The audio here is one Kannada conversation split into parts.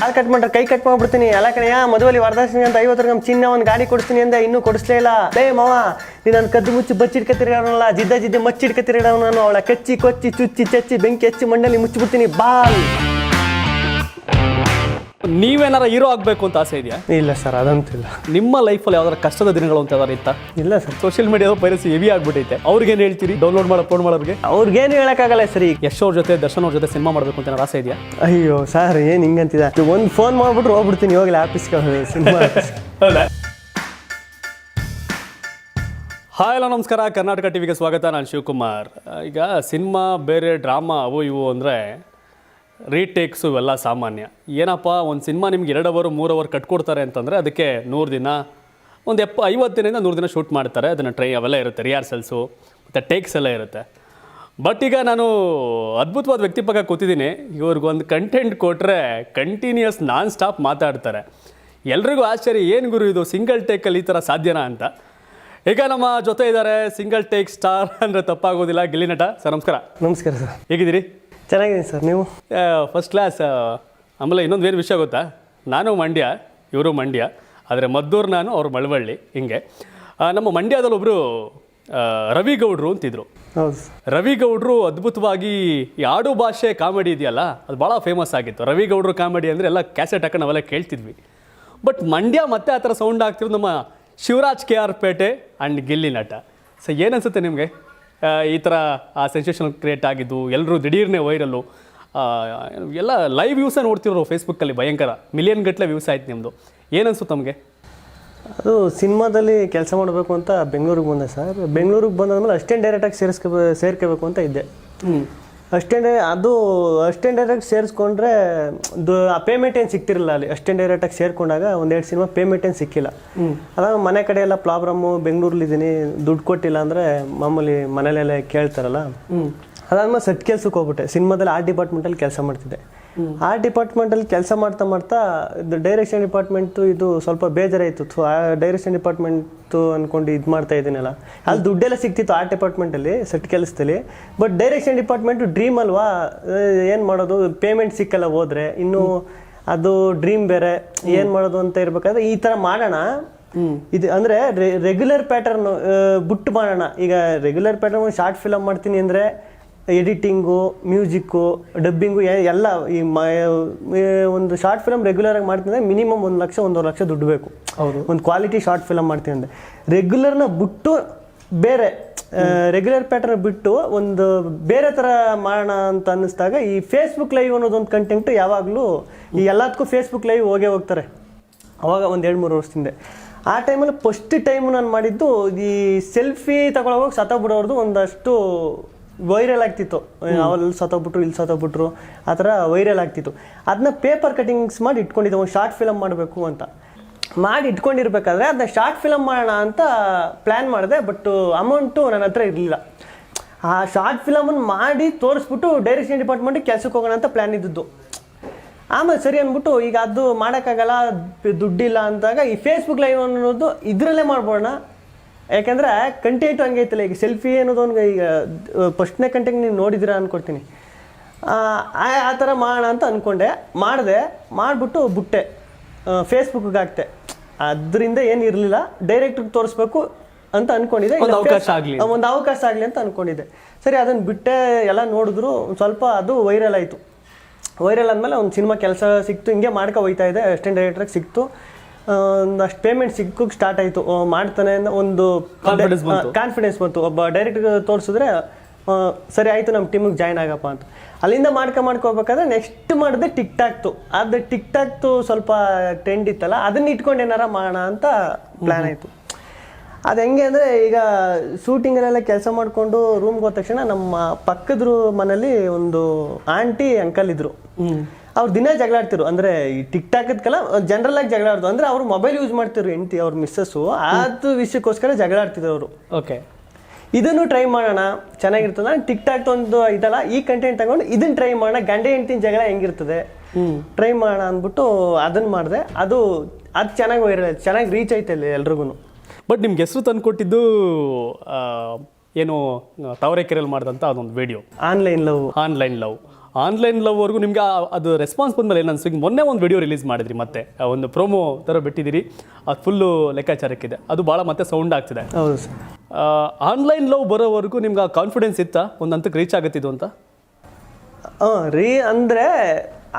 ಕಾಲ್ ಕಟ್ ಮಾಡ್ರೆ ಕೈ ಕಟ್ ಮಾಡ್ಬಿಡ್ತೀನಿ. ಅಲ್ಲ ಕಣಯ್ಯ ಮದುವೆಲಿ ವರದಕ್ಷಿಣೆ ಅಂತ ಐವತ್ತು ನಮ್ಮ ಚಿನ್ನ ಒಂದು ಗಾಡಿ ಕೊಡಿಸ್ತೀನಿ ಅಂದ, ಇನ್ನೂ ಕೊಡಿಸ್ಲೇ ಇಲ್ಲ. ಬೇ ಮಾವ, ನೀನು ನನ್ನ ಕದ್ದು ಮುಚ್ಚಿ ಬಚ್ಚಿಡ್ಕ ತಿರುಗಾಡೋನಲ್ಲ ಜಿದ್ದ ಜಿದ್ದೆ ಮಚ್ಚಿಡ್ಕ ತಿರುಗಾಡೋ ನಾನು. ಅವಳ ಕಚ್ಚಿ, ಕೊಚ್ಚಿ, ಚುಚ್ಚಿ, ಚಚ್ಚಿ, ಬೆಂಕಿ ಹಚ್ಚಿ ಮಂಡಲಿ ಮುಚ್ಚಿಬಿಡ್ತೀನಿ. ಬಾಲ್. ನೀವೇನಾರ ಹೀರೋ ಆಗಬೇಕು ಅಂತ ಆಸೆ ಇದೆಯಾ? ಇಲ್ಲ ಸರ್ ಅದಂತಿಲ್ಲ ನಿಮ್ಮ ಲೈಫಲ್ಲಿ ಯಾವ್ದಾರ ಕಷ್ಟದ ದಿನಗಳು ಅಂತ ಯಾವ್ದಾರ ಇತ್ತಾ? ಇಲ್ಲ ಸರ್. ಸೋಷಿಯಲ್ ಮೀಡಿಯಾದ ಪೈರಸಿ ಹೆವಿ ಆಗ್ಬಿಟ್ಟೈತೆ. ಅವ್ರಿಗೇನು ಹೇಳ್ತೀರಿ? ಡೌನ್ಲೋಡ್ ಮಾಡೋ ಫೋನ್ ಮಾಡೋರಿಗೆ ಅವ್ರಿಗೇನು ಹೇಳಕ್ಕಾಗಲ್ಲ ಸರ್ ಈಗ. ಯಶ್ ಅವ್ರ ಜೊತೆ ದರ್ಶನ್ ಅವ್ರ ಜೊತೆ ಸಿನಿಮಾ ಮಾಡಬೇಕು ಅಂತ ಆಸೆ ಇದೆಯಾ? ಅಯ್ಯೋ ಸರ್ ಏನು ಹಿಂಗಂತಿದೆ ಒಂದು ಫೋನ್ ಮಾಡ್ಬಿಟ್ರು ಹೋಗ್ಬಿಡ್ತೀನಿ ಹೋಗ್ಲಿ ಆಫೀಸ್ಗೆ ಸಿನಿಮಾ ಹಾಯ್ ಹಲೋ ನಮಸ್ಕಾರ. ಕರ್ನಾಟಕ ಟಿವಿಗೆ ಸ್ವಾಗತ. ನಾನು ಶಿವಕುಮಾರ್. ಈಗ ಸಿನಿಮಾ ಬೇರೆ ಡ್ರಾಮಾ ಅವು ಇವು ಅಂದರೆ ರೀಟೇಕ್ಸು ಇವೆಲ್ಲ ಸಾಮಾನ್ಯ. ಏನಪ್ಪ ಒಂದು ಸಿನಿಮಾ ನಿಮ್ಗೆ ಎರಡು ಅವರು ಮೂರು ಅವರ್ ಕಟ್ಕೊಡ್ತಾರೆ ಅಂತಂದರೆ ಅದಕ್ಕೆ ನೂರು ದಿನ ಒಂದು ಎಪ್ಪ ಐವತ್ತು ದಿನದಿಂದ ನೂರು ದಿನ ಶೂಟ್ ಮಾಡ್ತಾರೆ. ಅದನ್ನು ಟ್ರೈ ಅವೆಲ್ಲ ಇರುತ್ತೆ ರಿಹರ್ಸಲ್ಸು ಮತ್ತು ಟೇಕ್ಸ್ ಎಲ್ಲ ಇರುತ್ತೆ. ಬಟ್ ಈಗ ನಾನು ಅದ್ಭುತವಾದ ವ್ಯಕ್ತಿ ಪಕ್ಕ ಕೂತಿದ್ದೀನಿ. ಇವ್ರಿಗೊಂದು ಕಂಟೆಂಟ್ ಕೊಟ್ಟರೆ ಕಂಟಿನ್ಯೂಸ್ ನಾನ್ ಸ್ಟಾಪ್ ಮಾತಾಡ್ತಾರೆ. ಎಲ್ರಿಗೂ ಆಶ್ಚರ್ಯ ಏನು ಗುರು ಇದು? ಸಿಂಗಲ್ ಟೇಕಲ್ಲಿ ಈ ಥರ ಸಾಧ್ಯನಾ ಅಂತ. ಈಗ ನಮ್ಮ ಜೊತೆ ಇದ್ದಾರೆ ಸಿಂಗಲ್ ಟೇಕ್ ಸ್ಟಾರ್ ಅಂದರೆ ತಪ್ಪಾಗೋದಿಲ್ಲ ಗಿಲ್ಲಿ ನಟ. ಸರ್ ನಮಸ್ಕಾರ. ನಮಸ್ಕಾರ ಸರ್. ಹೇಗಿದ್ದೀರಿ? ಚೆನ್ನಾಗಿದ್ದೀನಿ ಸರ್ ನೀವು? ಫಸ್ಟ್ ಕ್ಲಾಸ್ ಆಮೇಲೆ ಇನ್ನೊಂದು ಏನು ವಿಷಯ ಗೊತ್ತಾ? ನಾನು ಮಂಡ್ಯ ಇವರು ಮಂಡ್ಯ. ಆದರೆ ಮದ್ದೂರು ನಾನು ಅವ್ರು ಮಳವಳ್ಳಿ ಹಿಂಗೆ. ನಮ್ಮ ಮಂಡ್ಯದಲ್ಲಿ ಒಬ್ಬರು ರವಿ ಗೌಡ್ರು ಅಂತಿದ್ರು. ಹೌದು ಸರ್. ರವಿ ಗೌಡ್ರು ಅದ್ಭುತವಾಗಿ ಈ ಆಡು ಭಾಷೆ ಕಾಮಿಡಿ ಇದೆಯಲ್ಲ ಅದು ಭಾಳ ಫೇಮಸ್ ಆಗಿತ್ತು. ರವಿ ಗೌಡ್ರು ಕಾಮಿಡಿ ಅಂದರೆ ಎಲ್ಲ ಕ್ಯಾಸೆಟ್ ಹಾಕೊಂಡು ನಾವೆಲ್ಲ ಕೇಳ್ತಿದ್ವಿ. ಬಟ್ ಮಂಡ್ಯ ಮತ್ತೆ ಆ ಥರ ಸೌಂಡ್ ಆಗ್ತಿರೋದು ನಮ್ಮ Shivaraj K R Pete and Gilli ನಟ. ಸೊ ಏನನ್ಸುತ್ತೆ ನಿಮಗೆ? ಈ ಥರ ಆ ಸೆನ್ಸೇಷನ್ ಕ್ರಿಯೇಟ್ ಆಗಿದ್ದು ಎಲ್ಲರೂ ದಿಢೀರ್ನೇ ವೈರಲ್ಲು. ಎಲ್ಲ ಲೈವ್ ವ್ಯೂಸೇ ನೋಡ್ತಿರೋ ಫೇಸ್ಬುಕ್ಕಲ್ಲಿ ಭಯಂಕರ. ಮಿಲಿಯನ್ ಗಟ್ಟಲೆ ವ್ಯೂಸ್ ಆಯ್ತು ನಿಮ್ಮದು ಏನನ್ಸು ತಮಗೆ? ಅದು ಸಿನಿಮಾದಲ್ಲಿ ಕೆಲಸ ಮಾಡಬೇಕು ಅಂತ ಬೆಂಗಳೂರಿಗೆ ಬಂದೆ ಸರ್. ಬೆಂಗಳೂರಿಗೆ ಬಂದಾದ್ಮೇಲೆ ಅಷ್ಟೇನು ಡೈರೆಕ್ಟಾಗಿ ಸೇರಿಸ್ಕೊ ಸೇರ್ಕೋಬೇಕು ಅಂತ ಇದ್ದೆ. ಅಷ್ಟೇನ್ ಅದು ಅಷ್ಟೇನ್ ಡೈರೆಕ್ಟ್ ಸೇರಿಸ್ಕೊಂಡ್ರೆ ದು ಆ ಪೇಮೆಂಟ್ ಏನು ಸಿಕ್ತಿರಲಿಲ್ಲ ಅಲ್ಲಿ. ಅಷ್ಟೇನ್ ಡೈರೆಕ್ಟಾಗಿ ಸೇರಿಕೊಂಡಾಗ ಒಂದೆರಡು ಸಿನಿಮಾ ಪೇಮೆಂಟ್ ಏನು ಸಿಕ್ಕಿಲ್ಲ. ಅದಾಗ ಮನೆ ಕಡೆ ಎಲ್ಲ ಪ್ರಾಬ್ಲಮ್ಮು ಬೆಂಗಳೂರಲ್ಲಿದ್ದೀನಿ ದುಡ್ಡು ಕೊಟ್ಟಿಲ್ಲ ಅಂದರೆ ಮಾಮೂಲಿ ಮನೇಲೆಲ್ಲ ಕೇಳ್ತಾರಲ್ಲ. ಅದಾದ್ಮೇಲೆ ಸೆಟ್ ಕೆಲ್ಸಕ್ಕೆ ಹೋಗ್ಬಿಟ್ಟೆ. ಸಿನಿಮಾದಲ್ಲಿ ಆರ್ಟ್ ಡಿಪಾರ್ಟ್ಮೆಂಟಲ್ಲಿ ಕೆಲಸ ಮಾಡ್ತಿದ್ದೆ. ಆ ಡಿಪಾರ್ಟ್ಮೆಂಟಲ್ಲಿ ಕೆಲಸ ಮಾಡ್ತಾ ಮಾಡ್ತಾ ಇದು ಡೈರೆಕ್ಷನ್ ಡಿಪಾರ್ಟ್ಮೆಂಟು ಇದು ಸ್ವಲ್ಪ ಬೇಜಾರಾಯಿತು. ಥು, ಆ ಡೈರೆಕ್ಷನ್ ಡಿಪಾರ್ಟ್ಮೆಂಟು ಅಂದ್ಕೊಂಡು ಇದು ಮಾಡ್ತಾ ಇದ್ದೀನಲ್ಲ ಅಲ್ಲಿ ದುಡ್ಡೆಲ್ಲ ಸಿಕ್ತಿತ್ತು ಆರ್ಟ್ ಡಿಪಾರ್ಟ್ಮೆಂಟಲ್ಲಿ ಸೆಟ್ ಕೆಲಸದಲ್ಲಿ. ಬಟ್ ಡೈರೆಕ್ಷನ್ ಡಿಪಾರ್ಟ್ಮೆಂಟು ಡ್ರೀಮ್ ಅಲ್ವಾ? ಏನು ಮಾಡೋದು? ಪೇಮೆಂಟ್ ಸಿಕ್ಕಲ್ಲ ಹೋದರೆ. ಇನ್ನು ಅದು ಡ್ರೀಮ್ ಬೇರೆ. ಏನು ಮಾಡೋದು ಅಂತ ಇರಬೇಕಾದ್ರೆ ಈ ಥರ ಮಾಡೋಣ. ಇದು ಅಂದರೆ ರೆಗ್ಯುಲರ್ ಪ್ಯಾಟರ್ನ್ ಬುಟ್ ಮಾಡೋಣ. ಈಗ ರೆಗ್ಯುಲರ್ ಪ್ಯಾಟರ್ನ್ ಶಾರ್ಟ್ ಫಿಲಮ್ ಮಾಡ್ತೀನಿ ಅಂದರೆ ಎಡಿಟಿಂಗು ಮ್ಯೂಸಿಕ್ಕು ಡಬ್ಬಿಂಗು ಎಲ್ಲ ಈ ಮ ಒಂದು ಶಾರ್ಟ್ ಫಿಲಮ್ ರೆಗ್ಯುಲರ್ ಆಗಿ ಮಾಡ್ತೀನಿ ಅಂದರೆ ಮಿನಿಮಮ್ ಒಂದು ಲಕ್ಷ ಒಂದೂವರೆ ಲಕ್ಷ ದುಡ್ಡು ಬೇಕು. ಹೌದು. ಒಂದು ಕ್ವಾಲಿಟಿ ಶಾರ್ಟ್ ಫಿಲಮ್ ಮಾಡ್ತೀನಿ ಅಂದರೆ. ರೆಗ್ಯುಲರ್ನ ಬಿಟ್ಟು ಬೇರೆ ರೆಗ್ಯುಲರ್ ಪ್ಯಾಟರ್ನ್ ಬಿಟ್ಟು ಒಂದು ಬೇರೆ ಥರ ಮಾಡೋಣ ಅಂತ ಅನ್ನಿಸ್ದಾಗ ಈ ಫೇಸ್ಬುಕ್ ಲೈವ್ ಅನ್ನೋದೊಂದು ಕಂಟೆಂಟ್ ಯಾವಾಗಲೂ ಈ ಎಲ್ಲದಕ್ಕೂ ಫೇಸ್ಬುಕ್ ಲೈವ್ ಹೋಗೇ ಹೋಗ್ತಾರೆ. ಅವಾಗ ಒಂದು ಎರಡು ಮೂರು ವರ್ಷದಿಂದ. ಆ ಟೈಮಲ್ಲಿ ಫಸ್ಟ್ ಟೈಮ್ ನಾನು ಮಾಡಿದ್ದು ಈ ಸೆಲ್ಫಿ ತಗೊಳ್ಳೋವಾಗ ಸತ ಬಿಡೋರ್ದು ಒಂದಷ್ಟು ವೈರಲ್ ಆಗ್ತಿತ್ತು. ಅವಲ್ಲಿ ಸತ್ತೋಗ್ಬಿಟ್ರು ಇಲ್ಲಿ ಸತ್ತೋಗ್ಬಿಟ್ರು. ಆ ಥರ ವೈರಲ್ ಆಗ್ತಿತ್ತು. ಅದನ್ನ ಪೇಪರ್ ಕಟಿಂಗ್ಸ್ ಮಾಡಿ ಇಟ್ಕೊಂಡಿದ್ದೆ ಒಂದು ಶಾರ್ಟ್ ಫಿಲಮ್ ಮಾಡಬೇಕು ಅಂತ. ಮಾಡಿ ಇಟ್ಕೊಂಡಿರ್ಬೇಕಾದ್ರೆ ಅದನ್ನ ಶಾರ್ಟ್ ಫಿಲಮ್ ಮಾಡೋಣ ಅಂತ ಪ್ಲ್ಯಾನ್ ಮಾಡಿದೆ ಬಟ್ ಅಮೌಂಟು ನನ್ನ ಹತ್ರ ಇರಲಿಲ್ಲ. ಆ ಶಾರ್ಟ್ ಫಿಲಮನ್ನು ಮಾಡಿ ತೋರಿಸ್ಬಿಟ್ಟು ಡೈರೆಕ್ಷನ್ ಡಿಪಾರ್ಟ್ಮೆಂಟ್ ಕೆಲಸಕ್ಕೆ ಹೋಗೋಣ ಅಂತ ಪ್ಲ್ಯಾನ್ ಇದ್ದಿದ್ದು. ಆಮೇಲೆ ಸರಿ ಅಂದ್ಬಿಟ್ಟು ಈಗ ಅದು ಮಾಡೋಕ್ಕಾಗಲ್ಲ ದುಡ್ಡಿಲ್ಲ ಅಂದಾಗ ಈ ಫೇಸ್ಬುಕ್ ಲೈವ್ ಅನ್ನೋದು ಇದರಲ್ಲೇ ಮಾಡ್ಬೋಣ. ಯಾಕೆಂದರೆ ಕಂಟೆಂಟ್ ಹಂಗೆ ಐತಲ್ಲ ಈಗ ಸೆಲ್ಫಿ ಅನ್ನೋದು ಒಂದು ಈಗ ಫಸ್ಟ್ನೇ ಕಂಟೆಂಟ್ ನೀವು ನೋಡಿದಿರ ಅಂದ್ಕೊಡ್ತೀನಿ ಆ ಥರ ಮಾಡೋಣ ಅಂತ ಅಂದ್ಕೊಂಡೆ ಮಾಡಿದೆ ಮಾಡಿಬಿಟ್ಟು ಬಿಟ್ಟೆ ಫೇಸ್ಬುಕ್ಗೆ ಹಾಕ್ತೆ ಅದರಿಂದ ಏನು ಇರಲಿಲ್ಲ ಡೈರೆಕ್ಟ್ರಿಗೆ ತೋರಿಸ್ಬೇಕು ಅಂತ ಅಂದ್ಕೊಂಡಿದ್ದೆ ಒಂದು ಅವಕಾಶ ಆಗ್ಲಿ. ಒಂದು ಅವಕಾಶ ಆಗಲಿ ಅಂತ ಅಂದ್ಕೊಂಡಿದ್ದೆ ಸರಿ ಅದನ್ನು ಬಿಟ್ಟೆ ಎಲ್ಲ ನೋಡಿದ್ರು ಒಂದು ಸ್ವಲ್ಪ ಅದು ವೈರಲ್ ಆಯಿತು. ವೈರಲ್ ಆದಮೇಲೆ ಒಂದು ಸಿನಿಮಾ ಕೆಲಸ ಸಿಕ್ತು ಹಿಂಗೆ ಮಾಡ್ಕೊ ಹೋಯ್ತಾ ಇದೆ ಅಸಿಸ್ಟೆಂಟ್ ಡೈರೆಕ್ಟ್ರಿಗೆ ಸಿಕ್ತು. ಒಂದಷ್ಟು ಪೇಮೆಂಟ್ ಸಿಕ್ಕಕ್ಕೆ ಸ್ಟಾರ್ಟ್ ಆಯಿತು. ಮಾಡ್ತಾನೆ ಅನ್ನೋ ಒಂದು Confidence ಬಂತು. ಕಾನ್ಫಿಡೆನ್ಸ್ ಬಂತು. ಒಬ್ಬ ಡೈರೆಕ್ಟ್ಗೆ ತೋರಿಸಿದ್ರೆ ಸರಿ ಆಯಿತು ನಮ್ಮ ಟೀಮಿಗೆ ಜಾಯ್ನ್ ಆಗಪ್ಪ ಅಂತ. ಅಲ್ಲಿಂದ ಮಾಡ್ಕೊ ಮಾಡ್ಕೋಬೇಕಾದ್ರೆ ನೆಕ್ಸ್ಟ್ ಮಾಡಿದೆ ಟಿಕ್ ಟಾಕ್ತು ಅದು ಟಿಕ್ ಟಾಕ್ತು ಸ್ವಲ್ಪ ಟ್ರೆಂಡ್ ಇತ್ತಲ್ಲ ಅದನ್ನ ಇಟ್ಕೊಂಡು ಏನಾರ ಮಾಡೋಣ ಅಂತ ಪ್ಲ್ಯಾನ್ ಆಯಿತು. ಅದು ಹೆಂಗೆ ಅಂದರೆ ಈಗ ಶೂಟಿಂಗಲ್ಲೆಲ್ಲ ಕೆಲಸ ಮಾಡಿಕೊಂಡು ರೂಮ್ಗೆ ಹೋದ ತಕ್ಷಣ ನಮ್ಮ ಪಕ್ಕದ ರೂ- ಮನೇಲಿ ಒಂದು ಆಂಟಿ ಅಂಕಲ್ ಇದ್ರು. ಅವ್ರು ದಿನ ಜಗಳ ಜಗಳಾಡ್ತಿರು ಅಂದರೆ ಈ ಟಿಕ್ ಟಾಕದ್ಕಲ್ಲ ಜನರಲ್ ಆಗಿ ಜಗಳಾಡ್ದು ಅಂದರೆ ಅವ್ರು ಮೊಬೈಲ್ ಯೂಸ್ ಮಾಡ್ತಿರು ಹೆಂಡ್ತಿ ಅವ್ರ ಮಿಸ್ಸಸ್ಸು ಅದು ವಿಷಯಕ್ಕೋಸ್ಕರ ಜಗಳಾಡ್ತಿದ್ರು ಅವರು. ಓಕೆ ಇದನ್ನು ಟ್ರೈ ಮಾಡೋಣ. ಚೆನ್ನಾಗಿರ್ತದ? ಟಿಕ್ ಟಾಕ್ ಒಂದು ಇದಲ್ಲ ಈ ಕಂಟೆಂಟ್ ತಗೊಂಡು ಇದನ್ನ ಟ್ರೈ ಮಾಡೋಣ. ಗಂಡ ಹೆಂಡ್ತಿನ ಜಗಳ ಹೆಂಗಿರ್ತದೆ? ಟ್ರೈ ಮಾಡೋಣ ಅಂದ್ಬಿಟ್ಟು ಅದನ್ನ ಮಾಡಿದೆ. ಅದು ಅದು ಚೆನ್ನಾಗಿ ವೈರಲ್ ಆಯ್ತು. ಚೆನ್ನಾಗಿ ರೀಚ್ ಆಯ್ತು ಅಲ್ಲಿ ಎಲ್ರಿಗೂ ಬಟ್ ನಿಮ್ಗೆ ಹೆಸರು ತಂದು ಕೊಟ್ಟಿದ್ದು ಏನು ತಾವರೆಕೆರೆಯಲ್ಲಿ ಮಾಡಿದಂಥ ಅದೊಂದು video online love online love online ಲವ್ವರೆಗೂ ನಿಮಗೆ ಅದು ರೆಸ್ಪಾನ್ಸ್ ಬಂದಮೇಲೆ ಮೇಲೆ ಅನ್ಸ್ತು ಈಗ ಮೊನ್ನೆ ಒಂದು ವಿಡಿಯೋ ರಿಲೀಸ್ ಮಾಡಿದ್ರಿ ಮತ್ತೆ. ಒಂದು ಪ್ರೋಮೋ ಥರ ಬಿಟ್ಟಿದ್ದೀರಿ. ಅದು ಫುಲ್ಲು ಲೆಕ್ಕಾಚಾರಕ್ಕಿದೆ. ಅದು ಭಾಳ ಮತ್ತೆ ಸೌಂಡ್ ಆಗ್ತಿದೆ. ಹೌದು ಸರ್. ಆನ್ಲೈನ್ ಲವ್ ಬರೋವರೆಗೂ ನಿಮ್ಗೆ ಆ ಕಾನ್ಫಿಡೆನ್ಸ್ ಇತ್ತಾ? ಒಂದು ಹಂತಕ್ಕೆ ರೀಚ್ ಆಗುತ್ತಿದ್ದು ಅಂತ? ಹಾಂ ರೀ ಅಂದರೆ